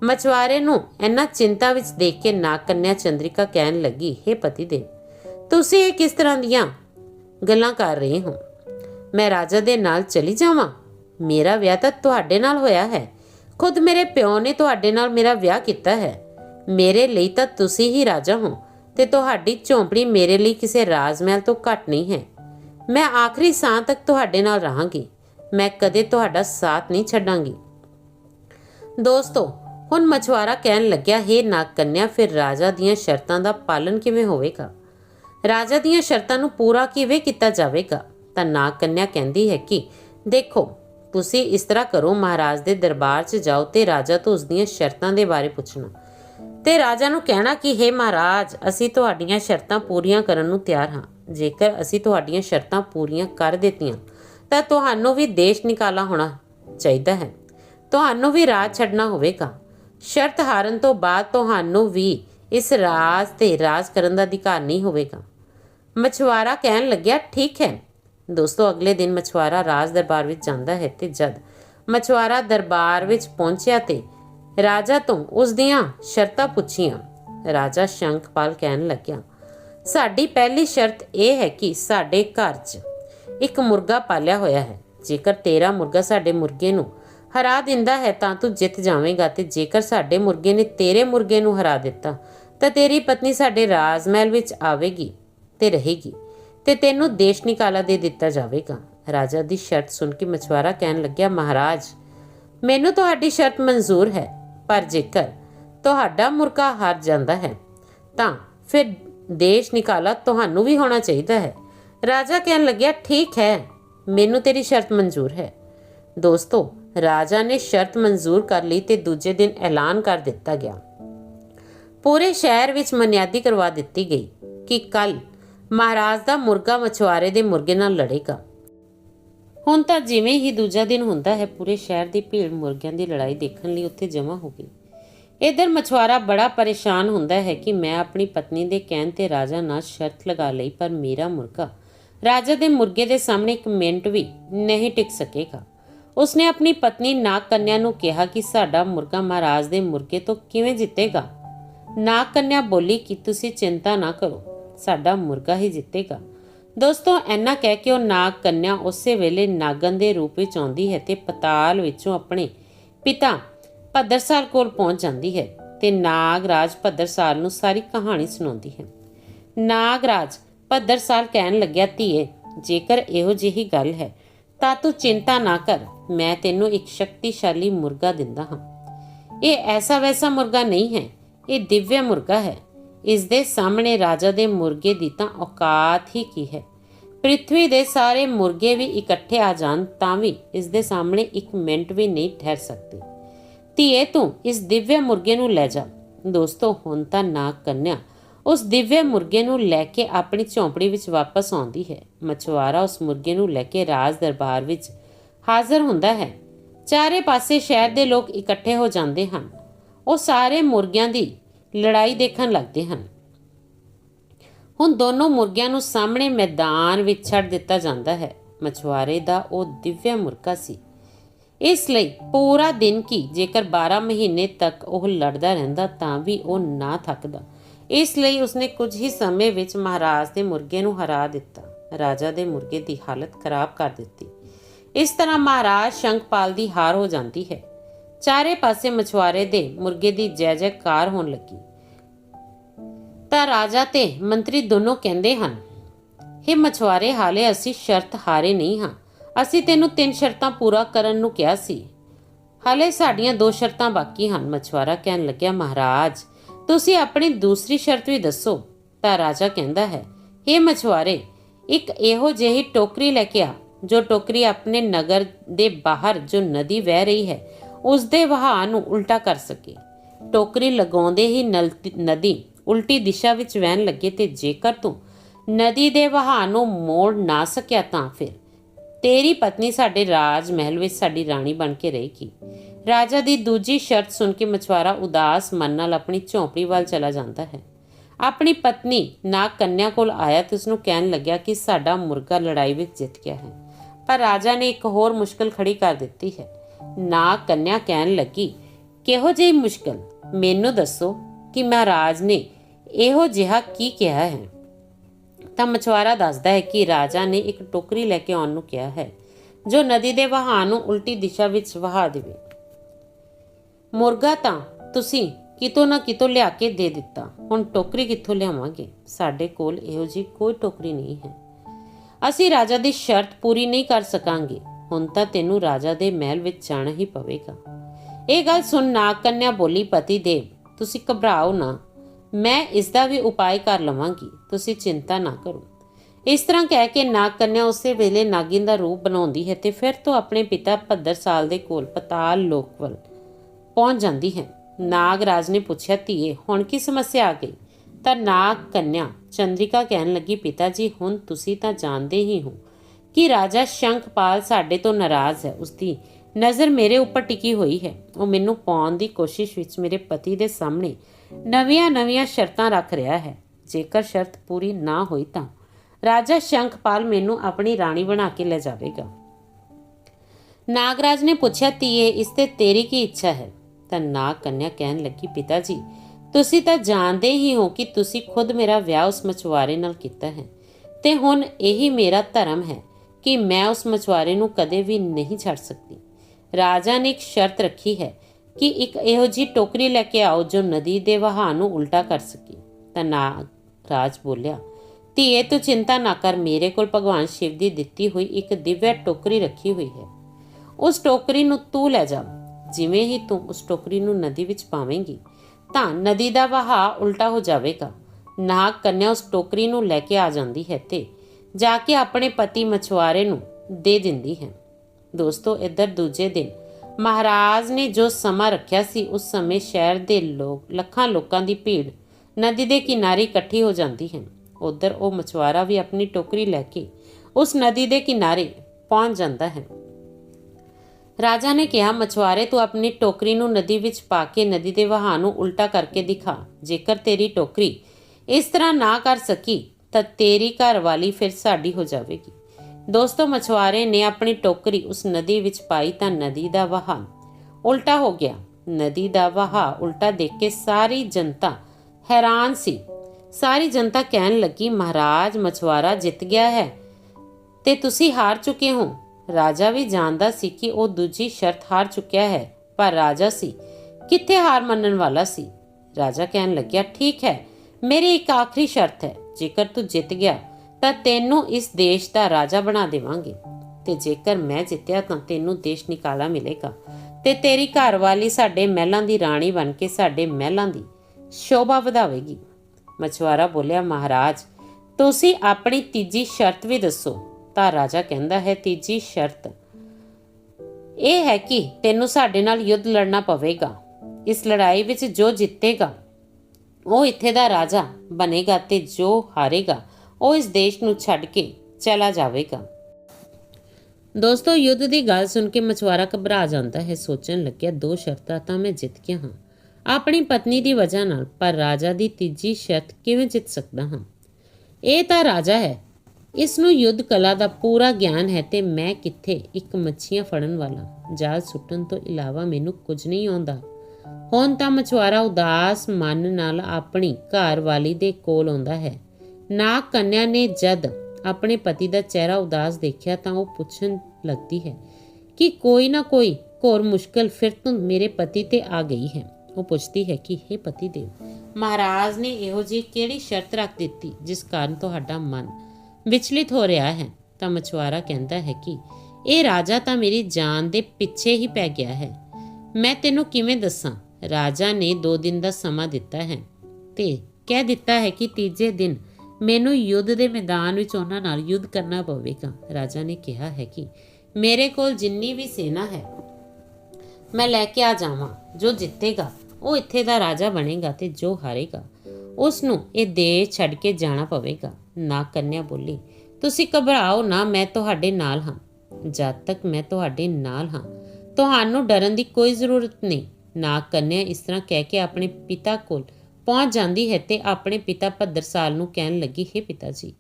ਮਛਵਾਰੇ ਨੂੰ ਇੰਨਾ ਚਿੰਤਾ ਵਿੱਚ ਦੇਖ ਕੇ ਨਾਗ ਕੰਨਿਆ ਚੰਦਰਿਕਾ ਕਹਿਣ ਲੱਗੀ हे ਪਤੀ ਦੇ ਤੁਸੀਂ ਇਹ ਕਿਸ ਤਰ੍ਹਾਂ ਦੀਆਂ ਗੱਲਾਂ ਕਰ ਰਹੇ ਹੋ? ਮੈਂ ਰਾਜਾ ਦੇ ਨਾਲ ਚਲੀ ਜਾਵਾਂ? ਮੇਰਾ ਵਿਆਹ ਤਾਂ ਤੁਹਾਡੇ ਨਾਲ ਹੋਇਆ ਹੈ। ਖੁਦ ਮੇਰੇ ਪਿਓ ਨੇ ਤੁਹਾਡੇ ਨਾਲ ਮੇਰਾ ਵਿਆਹ ਕੀਤਾ ਹੈ। ਮੇਰੇ ਲਈ ਤਾਂ ਤੁਸੀਂ ਹੀ ਰਾਜਾ ਹੋ ਤੇ ਤੁਹਾਡੀ ਝੌਂਪੜੀ ਮੇਰੇ ਲਈ ਕਿਸੇ ਰਾਜਮਹਿਲ ਤੋਂ ਘੱਟ ਨਹੀਂ ਹੈ। ਮੈਂ ਆਖਰੀ ਸਾਹ ਤੱਕ ਤੁਹਾਡੇ ਨਾਲ ਰਹਾਂਗੀ। ਮੈਂ ਕਦੇ ਤੁਹਾਡਾ ਸਾਥ ਨਹੀਂ ਛੱਡਾਂਗੀ। ਦੋਸਤੋ ਹੁਣ ਮਛਵਾਰਾ ਕਹਿਣ ਲੱਗਿਆ, ਹੈ ਨਾਗ ਕੰਨਿਆ, ਫਿਰ ਰਾਜਾ ਦੀਆਂ ਸ਼ਰਤਾਂ ਦਾ ਪਾਲਣ ਕਿਵੇਂ ਹੋਵੇਗਾ? ਰਾਜਾ ਦੀਆਂ ਸ਼ਰਤਾਂ ਨੂੰ ਪੂਰਾ ਕਿਵੇਂ ਕੀਤਾ ਜਾਵੇਗਾ? ਤਾਂ ਨਾਗ ਕੰਨਿਆ ਕਹਿੰਦੀ ਹੈ ਕਿ, ਦੇਖੋ, ਤੁਸੀਂ ਇਸ ਤਰ੍ਹਾਂ ਕਰੋ, ਮਹਾਰਾਜ ਦੇ ਦਰਬਾਰ 'ਚ ਜਾਓ ਤੇ ਰਾਜਾ ਤੋਂ ਉਸ ਦੀਆਂ ਸ਼ਰਤਾਂ ਦੇ ਬਾਰੇ ਪੁੱਛਣਾ। ਤੇ ਰਾਜਾ ਨੂੰ ਕਹਿਣਾ ਕਿ हे ਮਹਾਰਾਜ, ਅਸੀਂ ਤੁਹਾਡੀਆਂ ਸ਼ਰਤਾਂ ਪੂਰੀਆਂ ਕਰਨ ਨੂੰ ਤਿਆਰ ਹਾਂ। ਜੇਕਰ ਅਸੀਂ ਤੁਹਾਡੀਆਂ ਸ਼ਰਤਾਂ ਪੂਰੀਆਂ ਕਰ ਦਿੱਤੀਆਂ, ਤਾਂ ਤੁਹਾਨੂੰ ਵੀ ਦੇਸ਼ ਨਿਕਾਲਾ ਹੋਣਾ ਚਾਹੀਦਾ ਹੈ। ਤੁਹਾਨੂੰ ਵੀ ਰਾਜ ਛੱਡਣਾ ਹੋਵੇਗਾ। ਸ਼ਰਤ ਹਾਰਨ ਤੋਂ ਬਾਅਦ ਤੁਹਾਨੂੰ ਵੀ ਇਸ ਰਾਜ ਤੇ ਰਾਜ ਕਰਨ ਦਾ ਅਧਿਕਾਰ ਨਹੀਂ ਹੋਵੇਗਾ। ਮਛਵਾਰਾ ਕਹਿਣ ਲੱਗਿਆ, ਠੀਕ ਹੈ। ਦੋਸਤੋ, ਅਗਲੇ ਦਿਨ ਮਛੁਆਰਾ ਰਾਜ ਦਰਬਾਰ ਵਿੱਚ ਜਾਂਦਾ ਹੈ ਤੇ ਜਦ ਮਛੁਆਰਾ ਦਰਬਾਰ ਵਿੱਚ ਪਹੁੰਚਿਆ ਤੇ ਰਾਜਾ ਤੋਂ ਉਸ ਦੀਆਂ ਸ਼ਰਤਾਂ ਪੁੱਛੀਆਂ। ਰਾਜਾ ਸ਼ੰਖਪਾਲ ਕਹਿਣ ਲੱਗਿਆ, ਸਾਡੀ ਪਹਿਲੀ ਸ਼ਰਤ ਇਹ ਹੈ ਕਿ ਸਾਡੇ ਘਰ 'ਚ ਇੱਕ ਮੁਰਗਾ ਪਾਲਿਆ ਹੋਇਆ ਹੈ। ਜੇਕਰ ਤੇਰਾ ਮੁਰਗਾ ਸਾਡੇ ਮੁਰਗੇ ਨੂੰ ਹਰਾ ਦਿੰਦਾ ਹੈ ਤਾਂ ਤੂੰ ਜਿੱਤ ਜਾਵੇਂਗਾ ਤੇ ਜੇਕਰ ਸਾਡੇ ਮੁਰਗੇ ਨੇ ਤੇਰੇ ਮੁਰਗੇ ਨੂੰ ਹਰਾ ਦਿੱਤਾ, ਤਾਂ ਤੇਰੀ ਪਤਨੀ ਸਾਡੇ ਰਾਜ ਮਹਿਲ ਵਿੱਚ ਆਵੇਗੀ ਤੇ ਰਹੇਗੀ ਤੇ ਤੈਨੂੰ ਦੇਸ਼ ਨਿਕਾਲਾ ਦੇ ਦਿੱਤਾ ਜਾਵੇਗਾ। ਰਾਜਾ ਦੀ ਸ਼ਰਤ ਸੁਣ ਕੇ ਮਛੁਆਰਾ ਕਹਿਣ ਲੱਗਿਆ, ਮਹਾਰਾਜ, ਮੈਨੂੰ ਤੁਹਾਡੀ ਸ਼ਰਤ ਮਨਜ਼ੂਰ ਹੈ, ਪਰ ਜੇਕਰ ਤੁਹਾਡਾ ਮੁਰਗਾ ਹਾਰ ਜਾਂਦਾ ਹੈ, ਤਾਂ ਫਿਰ ਦੇਸ਼ ਨਿਕਾਲਾ ਤੁਹਾਨੂੰ ਵੀ ਹੋਣਾ ਚਾਹੀਦਾ ਹੈ। ਰਾਜਾ ਕਹਿਣ ਲੱਗਿਆ, ਠੀਕ ਹੈ, ਮੈਨੂੰ ਤੇਰੀ ਸ਼ਰਤ ਮਨਜ਼ੂਰ ਹੈ। ਦੋਸਤੋ ਰਾਜਾ ਨੇ ਸ਼ਰਤ ਮਨਜ਼ੂਰ ਕਰ ਲਈ ਤੇ ਦੂਜੇ ਦਿਨ ਐਲਾਨ ਕਰ ਦਿੱਤਾ ਗਿਆ। ਪੂਰੇ ਸ਼ਹਿਰ ਵਿੱਚ ਮਨਿਆਦੀ ਕਰਵਾ ਦਿੱਤੀ ਗਈ ਕਿ ਕੱਲ ਮਹਾਰਾਜ ਦਾ ਮੁਰਗਾ ਮਛੁਆਰੇ ਦੇ ਮੁਰਗੇ ਨਾਲ ਲੜੇਗਾ। ਹੁਣ ਤਾਂ ਜਿਵੇਂ ਹੀ ਦੂਜਾ ਦਿਨ ਹੁੰਦਾ ਹੈ, ਪੂਰੇ ਸ਼ਹਿਰ ਦੀ ਭੀੜ ਮੁਰਗਿਆਂ ਦੀ ਲੜਾਈ ਦੇਖਣ ਲਈ ਉੱਥੇ ਜਮ੍ਹਾਂ ਹੋ ਗਈ। ਇਧਰ ਮਛੁਆਰਾ ਬੜਾ ਪਰੇਸ਼ਾਨ ਹੁੰਦਾ ਹੈ ਕਿ ਮੈਂ ਆਪਣੀ ਪਤਨੀ ਦੇ ਕਹਿਣ ਤੇ ਰਾਜਾ ਨਾਲ ਸ਼ਰਤ ਲਗਾ ਲਈ, ਪਰ ਮੇਰਾ ਮੁਰਗਾ ਰਾਜਾ ਦੇ ਮੁਰਗੇ ਦੇ ਸਾਹਮਣੇ ਇੱਕ ਮਿੰਟ ਵੀ ਨਹੀਂ ਟਿਕ ਸਕੇਗਾ। ਉਸਨੇ ਆਪਣੀ ਪਤਨੀ ਨਾਗ ਕੰਨਿਆ ਨੂੰ ਕਿਹਾ ਕਿ ਸਾਡਾ ਮੁਰਗਾ ਮਹਾਰਾਜ ਦੇ ਮੁਰਗੇ ਤੋਂ ਕਿਵੇਂ ਜਿੱਤੇਗਾ? ਨਾਗ ਕੰਨਿਆ ਬੋਲੀ ਕਿ ਤੁਸੀਂ ਚਿੰਤਾ ਨਾ ਕਰੋ, ਸਾਡਾ ਮੁਰਗਾ ਹੀ ਜਿੱਤੇਗਾ। ਦੋਸਤੋ ਐਨਾ ਕਹਿ ਕੇ ਉਹ ਨਾਗ ਕੰਨਿਆ ਉਸੇ ਵੇਲੇ ਨਾਗਨ ਦੇ ਰੂਪ ਵਿੱਚ ਆਉਂਦੀ ਹੈ ਤੇ ਪਤਾਲ ਵਿੱਚੋਂ ਆਪਣੇ ਪਿਤਾ ਭੱਦਰਸਾਲ ਕੋਲ ਪਹੁੰਚ ਜਾਂਦੀ ਹੈ ਤੇ ਨਾਗਰਾਜ ਭੱਦਰਸਾਲ ਨੂੰ ਸਾਰੀ ਕਹਾਣੀ ਸੁਣਾਉਂਦੀ ਹੈ। ਨਾਗਰਾਜ ਭੱਦਰਸਾਲ ਕਹਿਣ ਲੱਗਿਆ, ਧੀਏ, ਜੇਕਰ ਇਹੋ ਜਿਹੀ ਗੱਲ ਹੈ ਤਾਂ ਤੂੰ ਚਿੰਤਾ ਨਾ ਕਰ, ਮੈਂ ਤੈਨੂੰ ਇੱਕ ਸ਼ਕਤੀਸ਼ਾਲੀ ਮੁਰਗਾ ਦਿੰਦਾ ਹਾਂ। ਇਹ ਐਸਾ ਵੈਸਾ ਮੁਰਗਾ ਨਹੀਂ ਹੈ, ਇਹ ਦਿਵਯ ਮੁਰਗਾ ਹੈ। ਇਸ ਦੇ ਸਾਹਮਣੇ ਰਾਜਾ ਦੇ ਮੁਰਗੇ ਦੀ ਤਾਂ ਔਕਾਤ ਹੀ ਕੀ ਹੈ? ਪ੍ਰਿਥਵੀ ਦੇ ਸਾਰੇ ਮੁਰਗੇ ਵੀ ਇਕੱਠੇ ਆ ਜਾਣ, ਤਾਂ ਵੀ ਇਸ ਦੇ ਸਾਹਮਣੇ ਇੱਕ ਮਿੰਟ ਵੀ ਨਹੀਂ ਠਹਿਰ ਸਕਦੇ। ਧੀਏ ਤੂੰ, ਇਸ ਦਿਵਯ ਮੁਰਗੇ ਨੂੰ ਲੈ ਜਾ। ਦੋਸਤੋ, ਹੁਣ ਤਾਂ ਨਾ ਕੰਨਿਆ। ਉਸ ਦਿਵਯ ਮੁਰਗੇ ਨੂੰ ਲੈ ਕੇ ਆਪਣੀ ਝੌਂਪੜੀ ਵਿੱਚ ਵਾਪਸ ਆਉਂਦੀ ਹੈ। ਮਛੁਆਰਾ ਉਸ ਮੁਰਗੇ ਨੂੰ ਲੈ ਕੇ ਰਾਜ ਦਰਬਾਰ ਵਿੱਚ ਹਾਜ਼ਰ ਹੁੰਦਾ ਹੈ। ਚਾਰੇ ਪਾਸੇ ਸ਼ਹਿਰ ਦੇ ਲੋਕ ਇਕੱਠੇ ਹੋ ਜਾਂਦੇ ਹਨ। ਉਹ ਸਾਰੇ ਮੁਰਗਿਆਂ ਦੀ ਲੜਾਈ ਦੇਖਣ ਲੱਗਦੇ ਹਨ। ਹੁਣ ਦੋਨੋਂ ਮੁਰਗਿਆਂ ਨੂੰ ਸਾਹਮਣੇ ਮੈਦਾਨ ਵਿੱਚ ਛੱਡ ਦਿੱਤਾ ਜਾਂਦਾ ਹੈ। ਮਛੁਆਰੇ ਦਾ ਉਹ ਦਿਵਯ ਮੁਰਗਾ ਸੀ। ਇਸ ਲਈ ਪੂਰਾ ਦਿਨ ਕੀ ਜੇਕਰ 12 ਮਹੀਨੇ ਤੱਕ ਉਹ ਲੜਦਾ ਰਹਿੰਦਾ ਤਾਂ ਵੀ ਉਹ ਨਾ ਥੱਕਦਾ। ਇਸ ਲਈ ਉਸਨੇ ਕੁਝ ਹੀ ਸਮੇਂ ਵਿੱਚ ਮਹਾਰਾਜ ਦੇ ਮੁਰਗੇ ਨੂੰ ਹਰਾ ਦਿੱਤਾ। ਰਾਜਾ ਦੇ ਮੁਰਗੇ ਦੀ ਹਾਲਤ ਖਰਾਬ ਕਰ ਦਿੱਤੀ। ਇਸ ਤਰ੍ਹਾਂ ਮਹਾਰਾਜ ਸ਼ੰਖਪਾਲ ਦੀ ਹਾਰ ਹੋ ਜਾਂਦੀ ਹੈ। ਚਾਰੇ ਪਾਸੇ ਮਛੁਆਰੇ ਦੇ ਮੁਰਗੇ ਦੀ ਜੈ ਜੈਕਾਰ ਹੋਣ ਲੱਗੀ। ਤਾਂ ਰਾਜਾ ਤੇ ਮੰਤਰੀ ਦੋਨੋਂ ਕਹਿੰਦੇ ਹਨ, ਹੇ ਮਛੁਆਰੇ, ਹਾਲੇ ਅਸੀਂ ਸ਼ਰਤ ਹਾਰੇ ਨਹੀਂ ਹਾਂ। ਅਸੀਂ ਤੈਨੂੰ ਤਿੰਨ ਸ਼ਰਤਾਂ ਪੂਰਾ ਕਰਨ ਨੂੰ ਕਿਹਾ ਸੀ। ਹਾਲੇ ਸਾਡੀਆਂ ਦੋ ਸ਼ਰਤਾਂ ਬਾਕੀ ਹਨ, ਮਛੁਆਰਾ ਕਹਿਣ ਲੱਗਿਆ, ਮਹਾਰਾਜ ਤੁਸੀਂ ਆਪਣੀ ਦੂਸਰੀ ਸ਼ਰਤ ਵੀ ਦੱਸੋ, ਤਾਂ ਰਾਜਾ ਕਹਿੰਦਾ ਹੈ, ਹੇ ਮਛੁਆਰੇ, ਇੱਕ ਇਹੋ ਜਿਹੀ ਟੋਕਰੀ ਲੈ ਕੇ ਆ, ਜੋ ਟੋਕਰੀ ਆਪਣੇ ਨਗਰ ਦੇ ਬਾਹਰ ਜੋ ਨਦੀ ਵਹਿ ਰਹੀ ਹੈ, ਉਸ ਦੇ ਵਹਾਅ ਨੂੰ ਉਲਟਾ ਕਰ ਸਕੇ। ਟੋਕਰੀ ਲਗਾਉਂਦੇ ਹੀ ਨਲ- ਨਦੀ ਉਲਟੀ ਦਿਸ਼ਾ ਵਿੱਚ ਵਹਿਣ ਲੱਗੇ ਤੇ ਜੇਕਰ ਤੂੰ ਨਦੀ ਦੇ ਵਹਾਅ ਨੂੰ ਮੋੜ ਨਾ ਸਕਿਆ ਤਾਂ ਫਿਰ ਤੇਰੀ ਪਤਨੀ ਸਾਡੇ ਰਾਜ ਮਹਿਲ ਵਿੱਚ ਸਾਡੀ ਰਾਣੀ ਬਣ ਕੇ ਰਹੇਗੀ। ਰਾਜਾ ਦੀ ਦੂਜੀ ਸ਼ਰਤ ਸੁਣ ਕੇ ਮਛੁਆਰਾ ਉਦਾਸ ਮਨ ਨਾਲ ਆਪਣੀ ਝੌਂਪੜੀ ਵੱਲ ਚਲਾ ਜਾਂਦਾ ਹੈ। ਆਪਣੀ ਪਤਨੀ ਨਾਗ ਕੰਨਿਆ ਕੋਲ ਆਇਆ ਤੇ ਉਸ ਨੂੰ ਕਹਿਣ ਲੱਗਿਆ ਕਿ ਸਾਡਾ ਮੁਰਗਾ ਲੜਾਈ ਵਿੱਚ ਜਿੱਤ ਗਿਆ ਹੈ। ਪਰ ਰਾਜਾ ਨੇ ਇੱਕ ਹੋਰ ਮੁਸ਼ਕਲ ਖੜੀ ਕਰ ਦਿੱਤੀ ਹੈ। ਨਾਗ ਕੰਨਿਆ ਕਹਿਣ ਲੱਗੀ, ਕਿਹੋ ਜਿਹੀ ਮੁਸ਼ਕਲ? ਮੈਨੂੰ ਦੱਸੋ ਕਿ ਮਹਾਰਾਜ ਨੇ ਇਹੋ ਜਿਹਾ ਕੀ ਕਿਹਾ ਹੈ? ਤਾਂ ਮਛੁਆਰਾ ਦੱਸਦਾ ਹੈ ਕਿ ਰਾਜਾ ਨੇ ਇੱਕ ਟੋਕਰੀ ਲੈ ਕੇ ਆਉਣ ਨੂੰ ਕਿਹਾ ਹੈ, ਜੋ ਨਦੀ ਦੇ ਵਹਾਅ ਨੂੰ ਉਲਟੀ ਦਿਸ਼ਾ ਵਿੱਚ ਵਹਾ ਦੇਵੇ। ਮੁਰਗਾ ਤਾਂ ਤੁਸੀਂ ਕਿਤੋਂ ਨਾ ਕਿਤੋਂ ਲਿਆ ਕੇ ਦੇ ਦਿੱਤਾ। ਹੁਣ ਟੋਕਰੀ ਕਿੱਥੋਂ ਲਿਆਵਾਂਗੇ? ਸਾਡੇ ਕੋਲ ਇਹੋ ਜੀ ਕੋਈ ਟੋਕਰੀ ਨਹੀਂ ਹੈ। ਅਸੀਂ ਰਾਜਾ ਦੀ ਸ਼ਰਤ ਪੂਰੀ ਨਹੀਂ ਕਰ ਸਕਾਂਗੇ। ਹੁਣ ਤਾਂ ਤੈਨੂੰ ਰਾਜਾ ਦੇ ਮਹਿਲ ਵਿੱਚ ਜਾਣਾ ਹੀ ਪਵੇਗਾ। ਇਹ ਗੱਲ ਸੁਣ ਨਾਗ ਕੰਨਿਆ ਬੋਲੀ ਪਤੀ ਦੇਵ, ਤੁਸੀਂ ਘਬਰਾਓ ਨਾ। ਮੈਂ ਇਸ ਦਾ ਵੀ ਉਪਾਅ ਕਰ ਲਵਾਂਗੀ। ਤੁਸੀਂ ਚਿੰਤਾ ਨਾ ਕਰੋ। ਇਸ ਤਰ੍ਹਾਂ ਕਹਿ ਕੇ ਨਾਗ ਕੰਨਿਆ ਉਸੇ ਵੇਲੇ ਨਾਗਿਨ ਦਾ ਰੂਪ ਬਣਾਉਂਦੀ ਹੈ ਤੇ ਫਿਰ ਤੋਂ ਆਪਣੇ ਪਿਤਾ ਭੱਦਰ ਸਾਲ ਦੇ ਕੋਲ ਪਤਾਲ ਲੋਕ ਵੱਲ ਪਹੁੰਚ ਜਾਂਦੀ ਹੈ। ਨਾਗਰਾਜ ਨੇ ਪੁੱਛਿਆ, ਧੀਏ, ਹੁਣ ਕੀ ਸਮੱਸਿਆ ਆ ਗਈ? ਤਾਂ ਨਾਗ ਕੰਨਿਆ ਚੰਦਰਿਕਾ ਕਹਿਣ ਲੱਗੀ ਪਿਤਾ ਜੀ ਹੁਣ ਤੁਸੀਂ ਤਾਂ ਜਾਣਦੇ ਹੀ ਹੋ ਕਿ ਰਾਜਾ ਸ਼ੰਖਪਾਲ ਸਾਡੇ ਤੋਂ ਨਾਰਾਜ਼ ਹੈ। ਉਸਦੀ ਨਜ਼ਰ ਮੇਰੇ ਉੱਪਰ ਟਿਕੀ ਹੋਈ ਹੈ। ਉਹ ਮੈਨੂੰ ਪਾਉਣ ਦੀ ਕੋਸ਼ਿਸ਼ ਵਿੱਚ ਮੇਰੇ ਪਤੀ ਦੇ ਸਾਹਮਣੇ ਨਵੀਆਂ-ਨਵੀਆਂ ਸ਼ਰਤਾਂ ਰੱਖ ਰਿਹਾ ਹੈ। ਜੇਕਰ ਸ਼ਰਤ ਪੂਰੀ ਨਾ ਹੋਈ ਤਾਂ ਰਾਜਾ ਸ਼ੰਖਪਾਲ ਮੈਨੂੰ ਆਪਣੀ ਰਾਣੀ ਬਣਾ ਕੇ ਲੈ ਜਾਵੇਗਾ। ਨਾਗਰਾਜ ਨੇ ਪੁੱਛਿਆ, ਧੀਏ, ਇਸ ਤੇ ਤੇਰੀ ਕੀ ਇੱਛਾ ਹੈ? ਤਾਂ ਨਾਗ ਕੰਨਿਆ ਕਹਿਣ ਲੱਗੀ ਪਿਤਾ ਜੀ ਤੁਸੀਂ ਤਾਂ ਜਾਣਦੇ ਹੀ ਹੋ ਕਿ ਤੁਸੀਂ ਖੁਦ ਮੇਰਾ ਵਿਆਹ ਉਸ ਮਛੁਆਰੇ ਨਾਲ ਕੀਤਾ ਹੈ। ਤੇ ਹੁਣ ਇਹੀ ਮੇਰਾ ਧਰਮ ਹੈ ਕਿ ਮੈਂ ਉਸ ਮਛੁਆਰੇ ਨੂੰ ਕਦੇ ਵੀ ਨਹੀਂ ਛੱਡ ਸਕਦੀ। ਰਾਜਾ ਨੇ ਇੱਕ ਸ਼ਰਤ ਰੱਖੀ ਹੈ ਕਿ ਇੱਕ ਇਹੋ ਜੀ ਟੋਕਰੀ ਲੈ ਕੇ ਆਓ ਜੋ ਨਦੀ ਦੇ ਵਹਾਅ ਨੂੰ ਉਲਟਾ ਕਰ ਸਕੇ। ਤਾਂ ਨਾਗ ਰਾਜ ਬੋਲਿਆ, ਧੀਏ, ਤੂੰ ਚਿੰਤਾ ਨਾ ਕਰ, ਮੇਰੇ ਕੋਲ ਭਗਵਾਨ ਸ਼ਿਵ ਦੀ ਦਿੱਤੀ ਹੋਈ ਇੱਕ ਦਿਵਯ ਟੋਕਰੀ ਰੱਖੀ ਹੋਈ ਹੈ। ਉਸ ਟੋਕਰੀ ਨੂੰ ਤੂੰ ਲੈ ਜਾ। ਜਿਵੇਂ ਹੀ ਤੂੰ ਉਸ ਟੋਕਰੀ ਨੂੰ ਨਦੀ ਵਿੱਚ ਪਾਵੇਂਗੀ, ਤਾਂ ਨਦੀ ਦਾ ਵਹਾਅ ਉਲਟਾ ਹੋ ਜਾਵੇਗਾ। ਨਾਗ ਕੰਨਿਆ ਉਸ ਟੋਕਰੀ ਨੂੰ ਲੈ ਕੇ ਆ ਜਾਂਦੀ ਹੈ ਤੇ ਜਾ ਕੇ ਆਪਣੇ ਪਤੀ ਮਛੁਆਰੇ ਨੂੰ ਦੇ ਦਿੰਦੀ ਹੈ। ਦੋਸਤੋ, ਇੱਧਰ ਦੂਜੇ ਦਿਨ ਮਹਾਰਾਜ ਨੇ ਜੋ ਸਮਾਂ ਰੱਖਿਆ ਸੀ, ਉਸ ਸਮੇਂ ਸ਼ਹਿਰ ਦੇ ਲੋਕ, ਲੱਖਾਂ ਲੋਕਾਂ ਦੀ ਭੀੜ ਨਦੀ ਦੇ ਕਿਨਾਰੇ ਇਕੱਠੀ ਹੋ ਜਾਂਦੀ ਹੈ। ਉਧਰ ਉਹ ਮਛੁਆਰਾ ਵੀ ਆਪਣੀ ਟੋਕਰੀ ਲੈ ਕੇ ਉਸ ਨਦੀ ਦੇ ਕਿਨਾਰੇ ਪਹੁੰਚ ਜਾਂਦਾ ਹੈ। ਰਾਜਾ ਨੇ ਕਿਹਾ, ਮਛੁਆਰੇ, ਤੂੰ ਆਪਣੀ ਟੋਕਰੀ ਨੂੰ ਨਦੀ ਵਿੱਚ ਪਾ ਕੇ ਨਦੀ ਦੇ ਵਹਾਅ ਨੂੰ ਉਲਟਾ ਕਰਕੇ ਦਿਖਾ। ਜੇਕਰ ਤੇਰੀ ਟੋਕਰੀ ਇਸ ਤਰ੍ਹਾਂ ਨਾ ਕਰ ਸਕੀ, ਤਾਂ ਤੇਰੀ ਘਰ ਵਾਲੀ ਫਿਰ ਸਾਡੀ ਹੋ ਜਾਵੇਗੀ। ਦੋਸਤੋ, ਮਛੁਆਰੇ ਨੇ ਆਪਣੀ ਟੋਕਰੀ ਉਸ ਨਦੀ ਵਿੱਚ ਪਾਈ ਤਾਂ ਨਦੀ ਦਾ ਵਹਾਅ ਉਲਟਾ ਹੋ ਗਿਆ। ਨਦੀ ਦਾ ਵਹਾਅ ਉਲਟਾ ਦੇਖ ਕੇ ਸਾਰੀ ਜਨਤਾ ਹੈਰਾਨ ਸੀ। ਸਾਰੀ ਜਨਤਾ ਕਹਿਣ ਲੱਗੀ, ਮਹਾਰਾਜ, ਮਛੁਆਰਾ ਜਿੱਤ ਗਿਆ ਹੈ ਤੇ ਤੁਸੀਂ ਹਾਰ ਚੁੱਕੇ ਹੋ। ਰਾਜਾ ਵੀ ਜਾਣਦਾ ਸੀ ਕਿ ਉਹ ਦੂਜੀ ਸ਼ਰਤ ਹਾਰ ਚੁੱਕਿਆ ਹੈ, ਪਰ ਰਾਜਾ ਸੀ। ਕਿੱਥੇ ਹਾਰ ਮੰਨਣ ਵਾਲਾ ਸੀ? ਰਾਜਾ ਕਹਿਣ ਲੱਗਿਆ, ਠੀਕ ਹੈ, ਮੇਰੀ ਇੱਕ ਆਖਰੀ ਸ਼ਰਤ ਹੈ। ਜੇਕਰ ਤੂੰ ਜਿੱਤ ਗਿਆ, ਤਾਂ ਤੈਨੂੰ ਇਸ ਦੇਸ਼ ਦਾ ਰਾਜਾ ਬਣਾ ਦੇਵਾਂਗੇ। ਤੇ ਜੇਕਰ ਮੈਂ ਜਿੱਤਿਆ, ਤਾਂ ਤੈਨੂੰ ਦੇਸ਼ ਨਿਕਾਲਾ ਮਿਲੇਗਾ। ਤੇ ਤੇਰੀ ਘਰਵਾਲੀ ਸਾਡੇ ਮਹਿਲਾਂ ਦੀ ਰਾਣੀ ਬਣ ਕੇ ਸਾਡੇ ਮਹਿਲਾਂ ਦੀ ਸ਼ੋਭਾ ਵਧਾਵੇਗੀ। ਮਛੁਆਰਾ ਬੋਲਿਆ, ਮਹਾਰਾਜ, ਤੁਸੀਂ ਆਪਣੀ ਤੀਜੀ ਸ਼ਰਤ ਵੀ ਦੱਸੋ। ਤਾਂ ਰਾਜਾ ਕਹਿੰਦਾ ਹੈ, ਤੀਜੀ ਸ਼ਰਤ ਇਹ ਹੈ ਕਿ ਤੈਨੂੰ ਸਾਡੇ ਨਾਲ ਯੁੱਧ ਲੜਨਾ ਪਵੇਗਾ। ਇਸ ਲੜਾਈ ਵਿੱਚ ਜੋ ਜਿੱਤੇਗਾ, ਉਹ ਇੱਥੇ ਦਾ ਰਾਜਾ ਬਣੇਗਾ ਤੇ ਜੋ ਹਾਰੇਗਾ, ਉਹ ਇਸ ਦੇਸ਼ ਨੂੰ ਛੱਡ ਕੇ ਚਲਾ ਜਾਵੇਗਾ। ਦੋਸਤੋ, ਯੁੱਧ ਦੀ ਗੱਲ ਸੁਣ ਕੇ ਮਛੁਆਰਾ ਘਬਰਾ ਜਾਂਦਾ ਹੈ। ਸੋਚਣ ਲੱਗਿਆ, ਦੋ ਸ਼ਰਤਾਂ ਤਾਂ ਮੈਂ ਜਿੱਤ ਗਿਆ ਹਾਂ। ਆਪਣੀ ਪਤਨੀ ਦੀ ਵਜ੍ਹਾ ਨਾਲ, ਪਰ ਰਾਜਾ ਦੀ ਤੀਜੀ ਸ਼ਰਤ ਕਿਵੇਂ ਜਿੱਤ ਸਕਦਾ ਹਾਂ? ਇਹ ਤਾਂ ਰਾਜਾ ਹੈ ਇਸ ਨੂੰ ਯੁੱਧ ਕਲਾ ਦਾ ਪੂਰਾ ਗਿਆਨ ਹੈ ਤੇ ਮੈਂ ਕਿੱਥੇ ਇੱਕ ਮੱਛੀਆਂ ਫੜਨ ਵਾਲਾ? ਜਾਲ ਸੁੱਟਣ ਤੋਂ ਇਲਾਵਾ ਮੈਨੂੰ ਕੁਝ ਨਹੀਂ ਆਉਂਦਾ। ਹੁਣ ਤਾਂ ਮਛੁਆਰਾ ਉਦਾਸ ਮਨ ਨਾਲ ਆਪਣੀ ਘਰ ਵਾਲੀ ਦੇ ਕੋਲ ਆਉਂਦਾ ਹੈ। ਨਾਗ ਕੰਨਿਆ ਨੇ ਜਦ ਆਪਣੇ ਪਤੀ ਦਾ ਚਿਹਰਾ ਉਦਾਸ ਦੇਖਿਆ ਤਾਂ ਉਹ ਪੁੱਛਣ ਲੱਗਦੀ ਹੈ ਕਿ ਕੋਈ ਨਾ ਕੋਈ ਘੋਰ ਮੁਸ਼ਕਲ ਫਿਰ ਤੋਂ ਮੇਰੇ ਪਤੀ ਤੇ ਆ ਗਈ ਹੈ। ਉਹ ਪੁੱਛਦੀ ਹੈ ਕਿ हे ਪਤੀ ਦੇਵ, ਮਹਾਰਾਜ ਨੇ ਇਹੋ ਜਿਹੀ ਕਿਹੜੀ ਸ਼ਰਤ ਰੱਖ ਦਿੱਤੀ ਜਿਸ ਕਾਰਨ ਤੁਹਾਡਾ ਮਨ ਵਿਚਲਿਤ ਹੋ ਰਿਹਾ ਹੈ, ਤਾਂ ਮਛੁਆਰਾ ਕਹਿੰਦਾ ਹੈ ਕਿ ਇਹ ਰਾਜਾ ਤਾਂ ਮੇਰੀ ਜਾਨ ਦੇ ਪਿੱਛੇ ਹੀ ਪੈ ਗਿਆ ਹੈ। ਮੈਂ ਤੈਨੂੰ ਕਿਵੇਂ ਦੱਸਾਂ? ਰਾਜਾ ਨੇ 2 ਦਿਨ ਦਾ ਸਮਾਂ ਦਿੱਤਾ ਹੈ ਤੇ ਕਹਿ ਦਿੱਤਾ ਹੈ ਕਿ ਤੀਜੇ ਦਿਨ ਮੈਨੂੰ ਯੁੱਧ ਦੇ ਮੈਦਾਨ ਵਿੱਚ ਉਹਨਾਂ ਨਾਲ ਯੁੱਧ ਕਰਨਾ ਪਵੇਗਾ। ਰਾਜਾ ਨੇ ਕਿਹਾ ਹੈ ਕਿ ਮੇਰੇ ਕੋਲ ਜਿੰਨੀ ਵੀ ਸੈਨਾ ਹੈ, ਮੈਂ ਲੈ ਕੇ ਆ ਜਾਵਾਂ। ਜੋ ਜਿੱਤੇਗਾ, ਉਹ ਇੱਥੇ ਦਾ ਰਾਜਾ ਬਣੇਗਾ ਤੇ ਜੋ ਹਾਰੇਗਾ ਉਸ ਨੂੰ ਇਹ ਦੇਸ਼ ਛੱਡ ਕੇ ਜਾਣਾ ਪਵੇਗਾ। ਨਾ ਕੰਨਿਆ ਬੋਲੀ, ਤੁਸੀਂ ਘਬਰਾਓ ਨਾ, ਮੈਂ ਤੁਹਾਡੇ ਨਾਲ ਹਾਂ। ਜਦ ਤੱਕ ਮੈਂ ਤੁਹਾਡੇ ਨਾਲ ਹਾਂ, ਤੁਹਾਨੂੰ ਡਰਨ ਦੀ ਕੋਈ ਜ਼ਰੂਰਤ ਨਹੀਂ। ਨਾ ਕੰਨਿਆ ਇਸ ਤਰ੍ਹਾਂ ਕਹਿ ਕੇ ਆਪਣੇ ਪਿਤਾ ਕੋਲ ਪਹੁੰਚ ਜਾਂਦੀ ਹੈ ਤੇ ਆਪਣੇ ਪਿਤਾ ਭੱਦਰਸਾਲ ਨੂੰ ਕਹਿਣ ਲੱਗੀ, ਹੈ ਪਿਤਾ ਜੀ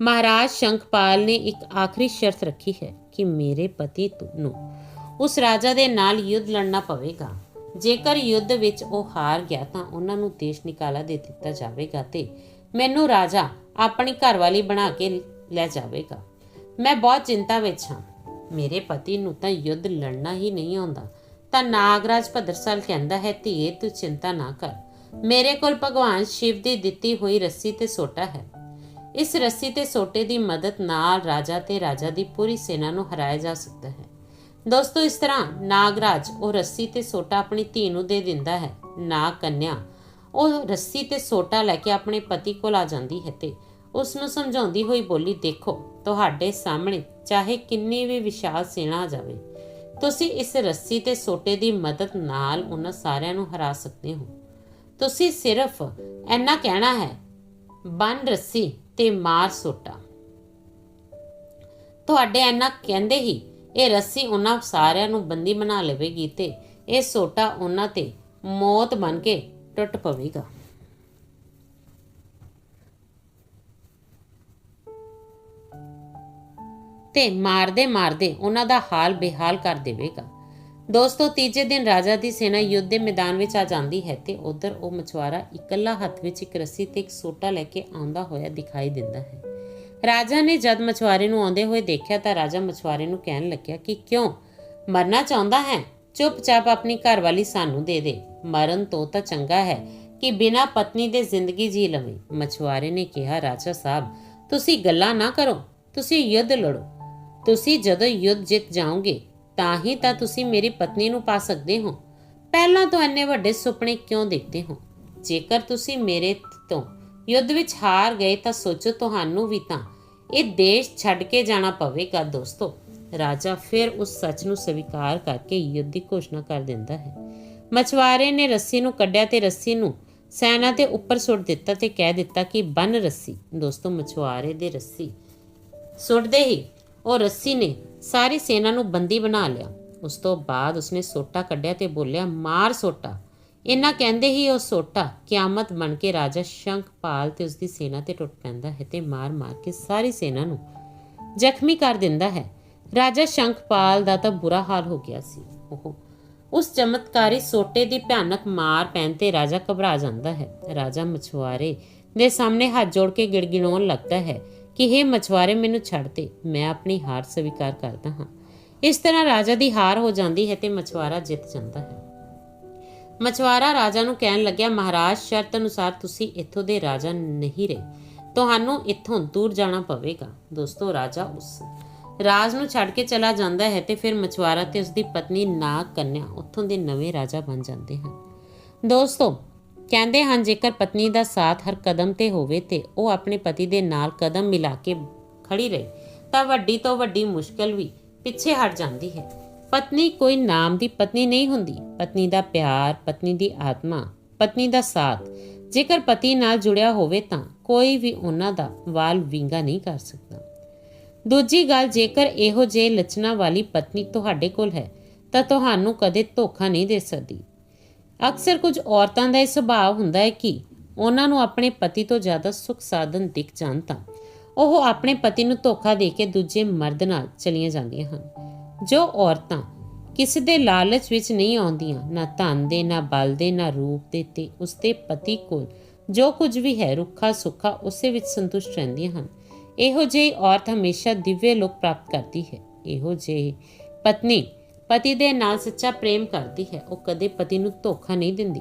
ਮਹਾਰਾਜ ਸ਼ੰਖਪਾਲ ਨੇ ਇੱਕ ਆਖਰੀ ਸ਼ਰਤ ਰੱਖੀ ਹੈ ਕਿ ਮੇਰੇ ਪਤੀ ਨੂੰ ਉਸ ਰਾਜਾ ਦੇ ਨਾਲ ਯੁੱਧ ਲੜਨਾ ਪਵੇਗਾ। ਜੇਕਰ ਯੁੱਧ ਵਿੱਚ ਉਹ ਹਾਰ ਗਿਆ ਤਾਂ ਉਹਨਾਂ ਨੂੰ ਦੇਸ਼ ਨਿਕਾਲਾ ਦੇ ਦਿੱਤਾ ਜਾਵੇਗਾ ਤੇ ਮੈਨੂੰ ਰਾਜਾ ਆਪਣੀ ਘਰਵਾਲੀ ਬਣਾ ਕੇ ਲੈ ਜਾਵੇਗਾ। ਮੈਂ ਬਹੁਤ ਚਿੰਤਾ ਵਿੱਚ ਹਾਂ। ਮੇਰੇ ਪਤੀ ਨੂੰ ਤਾਂ ਯੁੱਧ ਲੜਨਾ ਹੀ ਨਹੀਂ ਆਉਂਦਾ। ਤਾਂ ਨਾਗਰਾਜ ਭਦਰਸਾਲ ਕਹਿੰਦਾ ਹੈ, ਧੀਏ, ਤੂੰ ਚਿੰਤਾ ਨਾ ਕਰ। ਮੇਰੇ ਕੋਲ ਭਗਵਾਨ ਸ਼ਿਵ ਦੀ ਦਿੱਤੀ ਹੋਈ ਰੱਸੀ ਤੇ ਸੋਟਾ ਹੈ। ਇਸ ਰੱਸੀ ਤੇ ਸੋਟੇ ਦੀ ਮਦਦ ਨਾਲ ਰਾਜਾ ਤੇ ਰਾਜਾ ਦੀ ਪੂਰੀ ਸੈਨਾ ਨੂੰ ਹਰਾਇਆ ਜਾ ਸਕਦਾ ਹੈ। ਦੋਸਤੋ, ਇਸ ਤਰ੍ਹਾਂ ਨਾਗਰਾਜ ਉਹ ਰੱਸੀ ਤੇ ਸੋਟਾ ਆਪਣੀ ਧੀ ਨੂੰ ਦੇ ਦਿੰਦਾ ਹੈ। ਨਾ ਕੰਨਿਆ, ਉਹ ਰੱਸੀ ਤੇ ਸੋਟਾ ਲੈ ਕੇ ਆਪਣੇ ਪਤੀ ਕੋਲ ਆ ਜਾਂਦੀ ਹੈ ਤੇ ਉਸ ਨੂੰ ਸਮਝਾਉਂਦੀ ਹੋਈ ਬੋਲੀ, ਦੇਖੋ, ਤੁਹਾਡੇ ਸਾਹਮਣੇ ਚਾਹੇ ਕਿੰਨੀ ਵੀ ਵਿਸ਼ਾਲ ਸੈਨਾ ਆ ਜਾਵੇ, ਤੁਸੀਂ ਇਸ ਰੱਸੀ ਤੇ ਸੋਟੇ ਦੀ ਮਦਦ ਨਾਲ ਉਹਨਾਂ ਸਾਰਿਆਂ ਨੂੰ ਹਰਾ ਸਕਦੇ ਹੋ। ਤੁਸੀਂ ਸਿਰਫ ਇੰਨਾ ਕਹਿਣਾ ਹੈ, ਬੰਨ ਰੱਸੀ ਤੇ ਮਾਰ ਸੋਟਾ। ਤੁਹਾਡੇ ਇੰਨਾ ਕਹਿੰਦੇ ਹੀ ਇਹ ਰੱਸੀ ਉਹਨਾਂ ਸਾਰਿਆਂ ਨੂੰ ਬੰਦੀ ਬਣਾ ਲਵੇਗੀ ਤੇ ਇਹ ਸੋਟਾ ਉਹਨਾਂ ਤੇ ਮੌਤ ਬਣ ਕੇ ਟੁੱਟ ਪਵੇਗਾ। ਤੇ ਮਾਰਦੇ ਮਾਰਦੇ ਉਹਨਾਂ ਦਾ ਹਾਲ ਬੇਹਾਲ ਕਰ ਦੇਵੇਗਾ। ਦੋਸਤੋ, ਤੀਜੇ ਦਿਨ ਰਾਜਾ ਦੀ ਸੈਨਾ ਯੁੱਧ ਦੇ ਮੈਦਾਨ ਵਿੱਚ ਆ ਜਾਂਦੀ ਹੈ ਤੇ ਉਧਰ ਉਹ ਮਛੁਆਰਾ ਇਕੱਲਾ ਹੱਥ ਵਿੱਚ ਇੱਕ ਰੱਸੀ ਤੇ ਇੱਕ ਸੋਟਾ ਲੈ ਕੇ ਆਉਂਦਾ ਹੋਇਆ ਦਿਖਾਈ ਦਿੰਦਾ ਹੈ। ਰਾਜਾ ਨੇ ਜਦ ਮਛੁਆਰੇ ਨੂੰ ਆਉਂਦੇ ਹੋਏ ਦੇਖਿਆ ਤਾਂ ਰਾਜਾ ਮਛੁਆਰੇ ਨੂੰ ਕਹਿਣ ਲੱਗਿਆ ਕਿ ਕਿਉਂ? ਮਰਨਾ ਚਾਹੁੰਦਾ ਹੈ? ਚੁੱਪਚਾਪ ਆਪਣੀ ਘਰਵਾਲੀ ਸਾਨੂੰ ਦੇ ਦੇ। ਮਰਨ ਤੋਂ ਤਾਂ ਚੰਗਾ ਹੈ ਕਿ ਬਿਨਾਂ ਪਤਨੀ ਦੇ ਜ਼ਿੰਦਗੀ ਜੀ ਲਵੇਂ। ਮਛੁਆਰੇ ਨੇ ਕਿਹਾ, ਰਾਜਾ ਸਾਹਿਬ, ਤੁਸੀਂ ਗੱਲਾਂ ਨਾ ਕਰੋ। ਤੁਸੀਂ ਯੁੱਧ ਲੜੋ। ਤੁਸੀਂ ਜਦੋਂ ਯੁੱਧ ਜਿੱਤ ਜਾਓਗੇ, ਤਾਂ ਹੀ ਤਾਂ ਤੁਸੀਂ ਮੇਰੀ ਪਤਨੀ ਨੂੰ ਪਾ ਸਕਦੇ ਹੋ। ਪਹਿਲਾਂ ਤੋਂ ਇੰਨੇ ਵੱਡੇ ਸੁਪਨੇ ਕਿਉਂ ਦੇਖਦੇ ਹੋ? ਜੇਕਰ ਤੁਸੀਂ ਮੇਰੇ ਤੋਂ ਯੁੱਧ ਵਿੱਚ ਹਾਰ ਗਏ ਤਾਂ ਸੋਚੋ ਤੁਹਾਨੂੰ ਵੀ ਤਾਂ। ਇਹ ਦੇਸ਼ ਛੱਡ ਕੇ ਜਾਣਾ ਪਵੇਗਾ ਦੋਸਤੋ। ਰਾਜਾ ਫਿਰ ਉਸ ਸੱਚ ਨੂੰ ਸਵੀਕਾਰ ਕਰਕੇ ਯੁੱਧ ਦੀ ਘੋਸ਼ਣਾ ਕਰ ਦਿੰਦਾ ਹੈ। ਮਛਵਾਰੇ ਨੇ ਰੱਸੀ ਨੂੰ ਕੱਢਿਆ ਤੇ ਰੱਸੀ ਨੂੰ ਸੈਨਾ ਦੇ ਉੱਪਰ ਸੁੱਟ ਦਿੱਤਾ ਤੇ ਕਹਿ ਦਿੱਤਾ ਕਿ ਬੰਨ ਰੱਸੀ। ਦੋਸਤੋ ਮਛਵਾਰੇ ਦੇ ਰੱਸੀ ਸੁੱਟਦੇ ਹੀ ਉਹ ਰੱਸੀ ਨੇ ਸਾਰੀ ਸੈਨਾ ਨੂੰ ਬੰਦੀ ਬਣਾ ਲਿਆ। ਉਸ ਤੋਂ ਬਾਅਦ ਉਸਨੇ ਸੋਟਾ ਕੱਢਿਆ ਤੇ ਬੋਲਿਆ, ਮਾਰ ਸੋਟਾ। ਇੰਨਾ ਕਹਿੰਦੇ ਹੀ ਉਹ ਸੋਟਾ ਕਿਆਮਤ ਬਣ ਕੇ ਰਾਜਾ ਸ਼ੰਖਪਾਲ ਤੇ ਉਸਦੀ ਸੈਨਾ ਤੇ ਟੁੱਟ ਪੈਂਦਾ ਹੈ ਤੇ ਮਾਰ-ਮਾਰ ਕੇ ਸਾਰੀ ਸੈਨਾ ਨੂੰ ਜ਼ਖਮੀ ਕਰ ਦਿੰਦਾ ਹੈ। ਰਾਜਾ ਸ਼ੰਖਪਾਲ ਦਾ ਤਾਂ ਬੁਰਾ ਹਾਲ ਹੋ ਗਿਆ ਸੀ। ਉਹ ਉਸ ਚਮਤਕਾਰੀ ਸੋਟੇ ਦੀ ਭਿਆਨਕ ਮਾਰ ਪੈਣ ਤੇ ਰਾਜਾ ਘਬਰਾ ਜਾਂਦਾ ਹੈ। ਰਾਜਾ ਮਛੁਆਰੇ ਦੇ ਸਾਹਮਣੇ ਹੱਥ ਜੋੜ ਕੇ ਗਿੜਗਿੜਾਉਣ ਲੱਗਦਾ ਹੈ ਕਿ हे ਮਛੁਆਰੇ, ਮੈਨੂੰ ਛੱਡ ਦੇ। ਮੈਂ ਆਪਣੀ ਹਾਰ ਸਵੀਕਾਰ ਕਰਦਾ ਹਾਂ। ਇਸ ਤਰ੍ਹਾਂ ਰਾਜਾ ਦੀ ਹਾਰ ਹੋ ਜਾਂਦੀ ਹੈ ਤੇ ਮਛੁਆਰਾ ਜਿੱਤ ਜਾਂਦਾ ਹੈ। ਮਛਵਾਰਾ ਰਾਜਾ ਨੂੰ ਕਹਿਣ ਲੱਗਿਆ, ਮਹਾਰਾਜ, ਸ਼ਰਤ ਅਨੁਸਾਰ ਤੁਸੀਂ ਇੱਥੋਂ ਦੇ ਰਾਜਾ ਨਹੀਂ ਰਹੇ। ਤੁਹਾਨੂੰ ਇੱਥੋਂ ਦੂਰ ਜਾਣਾ ਪਵੇਗਾ। ਦੋਸਤੋ, ਰਾਜਾ ਉਸ ਰਾਜ ਨੂੰ ਛੱਡ ਕੇ ਚਲਾ ਜਾਂਦਾ ਹੈ ਤੇ ਫਿਰ ਮਛਵਾਰਾ ਤੇ ਉਸਦੀ ਪਤਨੀ ਨਾਗ ਕੰਨਿਆ, ਉੱਥੋਂ ਦੇ ਨਵੇਂ ਰਾਜਾ ਬਣ ਜਾਂਦੇ ਹਨ। ਦੋਸਤੋ, ਕਹਿੰਦੇ ਹਨ, ਜੇਕਰ ਪਤਨੀ ਦਾ ਸਾਥ ਹਰ ਕਦਮ ਤੇ ਹੋਵੇ ਤੇ ਉਹ ਆਪਣੇ ਪਤੀ ਦੇ ਨਾਲ ਕਦਮ ਮਿਲਾ ਕੇ ਖੜੀ ਰਹੇ, ਤਾਂ ਵੱਡੀ ਤੋਂ ਵੱਡੀ ਮੁਸ਼ਕਲ ਵੀ ਪਿੱਛੇ ਹਟ ਜਾਂਦੀ ਹੈ। ਪਤਨੀ ਕੋਈ ਨਾਮ ਦੀ ਪਤਨੀ ਨਹੀਂ ਹੁੰਦੀ। ਪਤਨੀ ਦਾ ਪਿਆਰ, ਪਤਨੀ ਦੀ ਆਤਮਾ, ਪਤਨੀ ਦਾ ਸਾਥ। ਜੇਕਰ ਪਤੀ ਨਾਲ ਜੁੜਿਆ ਹੋਵੇ ਤਾਂ ਕੋਈ ਵੀ ਉਹਨਾਂ ਦਾ ਵਾਲ ਵਿੰਗਾ ਨਹੀਂ ਕਰ ਸਕਦਾ। ਦੂਜੀ ਗੱਲ, ਜੇਕਰ ਇਹੋ ਜੇ ਲਚਨਾ ਵਾਲੀ ਪਤਨੀ ਤੁਹਾਡੇ ਕੋਲ ਹੈ, ਤਾਂ ਤੁਹਾਨੂੰ ਕਦੇ ਧੋਖਾ ਨਹੀਂ ਦੇ ਸਕਦੀ। ਅਕਸਰ ਕੁਝ ਔਰਤਾਂ ਦਾ ਇਹ ਸੁਭਾਅ ਹੁੰਦਾ ਹੈ ਕਿ ਉਹਨਾਂ ਨੂੰ ਆਪਣੇ ਪਤੀ ਤੋਂ ਜ਼ਿਆਦਾ ਸੁਖ ਸਾਧਨ ਦਿਖ ਜਾਣ ਤਾਂ ਉਹ ਆਪਣੇ ਪਤੀ ਨੂੰ ਧੋਖਾ ਦੇ ਕੇ ਦੂਜੇ ਮਰਦ ਨਾਲ ਚਲੀਆਂ ਜਾਂਦੀਆਂ ਹਨ। ਜੋ ਔਰਤਾਂ ਕਿਸੇ ਦੇ ਲਾਲਚ ਵਿੱਚ ਨਹੀਂ ਆਉਂਦੀਆਂ, ਨਾ ਧਨ ਦੇ, ਨਾ ਬਲ ਦੇ, ਨਾ ਰੂਪ ਦੇ ਤੇ ਉਸਦੇ ਪਤੀ ਕੋਲ ਜੋ ਕੁਝ ਵੀ ਹੈ, ਰੁੱਖਾ ਸੁੱਖਾ ਉਸੇ ਵਿੱਚ ਸੰਤੁਸ਼ਟ ਰਹਿੰਦੀਆਂ ਹਨ। ਇਹੋ ਜਿਹੀ ਔਰਤ ਹਮੇਸ਼ਾ ਦਿਵਯ ਲੋਕ ਪ੍ਰਾਪਤ ਕਰਦੀ ਹੈ। ਇਹੋ ਜਿਹੀ ਪਤਨੀ ਪਤੀ ਦੇ ਨਾਲ ਸੱਚਾ ਪ੍ਰੇਮ ਕਰਦੀ ਹੈ। ਉਹ ਕਦੇ ਪਤੀ ਨੂੰ ਧੋਖਾ ਨਹੀਂ ਦਿੰਦੀ।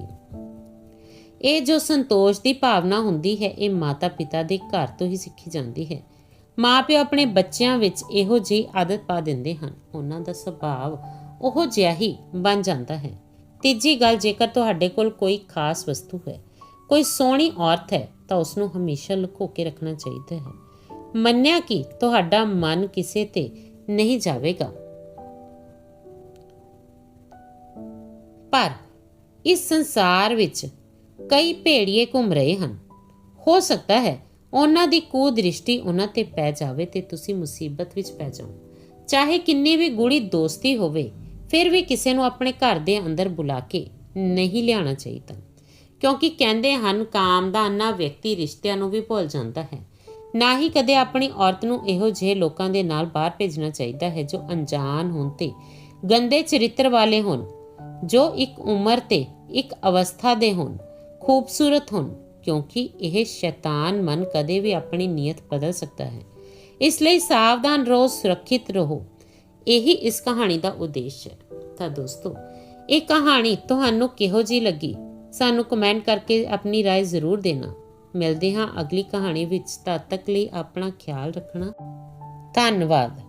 ਇਹ ਜੋ ਸੰਤੋਸ਼ ਦੀ ਭਾਵਨਾ ਹੁੰਦੀ ਹੈ, ਇਹ ਮਾਤਾ-ਪਿਤਾ ਦੇ ਘਰ ਤੋਂ ਹੀ ਸਿੱਖੀ ਜਾਂਦੀ ਹੈ। ਮਾਪਿਓ ਆਪਣੇ ਬੱਚਿਆਂ ਵਿੱਚ ਇਹੋ ਜਿਹੀ ਆਦਤ ਪਾ ਦਿੰਦੇ ਹਨ। ਉਹਨਾਂ ਦਾ ਸੁਭਾਅ ਉਹੋ ਜਿਹਾ ਹੀ ਬਣ ਜਾਂਦਾ ਹੈ। ਤੀਜੀ ਗੱਲ, ਜੇਕਰ ਤੁਹਾਡੇ ਕੋਲ ਕੋਈ ਖਾਸ ਵਸਤੂ ਹੈ, ਕੋਈ ਸੋਹਣੀ ਔਰਤ ਹੈ, ਤਾਂ ਉਸ ਨੂੰ ਹਮੇਸ਼ਾ ਲੁਕੋ ਕੇ ਰੱਖਣਾ ਚਾਹੀਦਾ ਹੈ। ਮੰਨਿਆ ਕਿ ਤੁਹਾਡਾ ਮਨ ਕਿਸੇ ਤੇ ਨਹੀਂ ਜਾਵੇਗਾ। ਪਰ ਇਸ ਸੰਸਾਰ ਵਿੱਚ ਕਈ ਭੇੜੀਏ ਘੁੰਮ ਰਹੇ ਹਨ। ਹੋ ਸਕਦਾ ਹੈ ਉਹਨਾਂ ਦੀ ਕੂ ਦ੍ਰਿਸ਼ਟੀ ਉਹਨਾਂ ਤੇ ਪੈ ਜਾਵੇ ਤੇ ਤੁਸੀਂ ਮੁਸੀਬਤ ਵਿੱਚ ਪੈ ਜਾਓ। ਚਾਹੇ ਕਿੰਨੀ ਵੀ ਗੂੜੀ ਦੋਸਤੀ ਹੋਵੇ, ਫਿਰ ਵੀ ਕਿਸੇ ਨੂੰ ਆਪਣੇ ਘਰ ਦੇ ਅੰਦਰ ਬੁਲਾ ਕੇ ਨਹੀਂ ਲਿਆਉਣਾ ਚਾਹੀਦਾ। ਕਿਉਂਕਿ ਕਹਿੰਦੇ ਹਨ, ਕਾਮ ਦਾ ਅੰਨਾ ਵਿਅਕਤੀ ਰਿਸ਼ਤਿਆਂ ਨੂੰ ਵੀ ਭੁੱਲ ਜਾਂਦਾ ਹੈ। ਨਾ ਹੀ ਕਦੇ ਆਪਣੀ ਔਰਤ ਨੂੰ ਇਹੋ ਜਿਹੇ ਲੋਕਾਂ ਦੇ ਨਾਲ ਬਾਹਰ ਭੇਜਣਾ ਚਾਹੀਦਾ ਹੈ ਜੋ ਅਣਜਾਣ ਹੋਣ ਤੇ ਗੰਦੇ ਚਰਿੱਤਰ ਵਾਲੇ ਹੋਣ, ਜੋ ਇੱਕ ਉਮਰ ਤੇ ਇੱਕ ਅਵਸਥਾ ਦੇ ਹੋਣ, ਖੂਬਸੂਰਤ ਹੋਣ। ਕਿਉਂਕਿ ਇਹ ਸ਼ੈਤਾਨ ਮਨ ਕਦੇ ਵੀ ਆਪਣੀ ਨੀਅਤ ਬਦਲ ਸਕਦਾ ਹੈ ਇਸ ਲਈ ਸਾਵਧਾਨ ਰਹੋ ਸੁਰੱਖਿਅਤ ਰਹੋ ਇਹੀ ਇਸ ਕਹਾਣੀ ਦਾ ਉਦੇਸ਼ ਹੈ ਤਾਂ ਦੋਸਤੋ ਇਹ ਕਹਾਣੀ ਤੁਹਾਨੂੰ ਕਿਹੋ ਜੀ ਲੱਗੀ ਸਾਨੂੰ ਕਮੈਂਟ ਕਰਕੇ ਆਪਣੀ رائے ਜ਼ਰੂਰ ਦੇਣਾ ਮਿਲਦੇ ਹਾਂ ਅਗਲੀ ਕਹਾਣੀ ਵਿੱਚ ਤਦ ਤੱਕ ਲਈ ਆਪਣਾ ਖਿਆਲ ਰੱਖਣਾ ਧੰਨਵਾਦ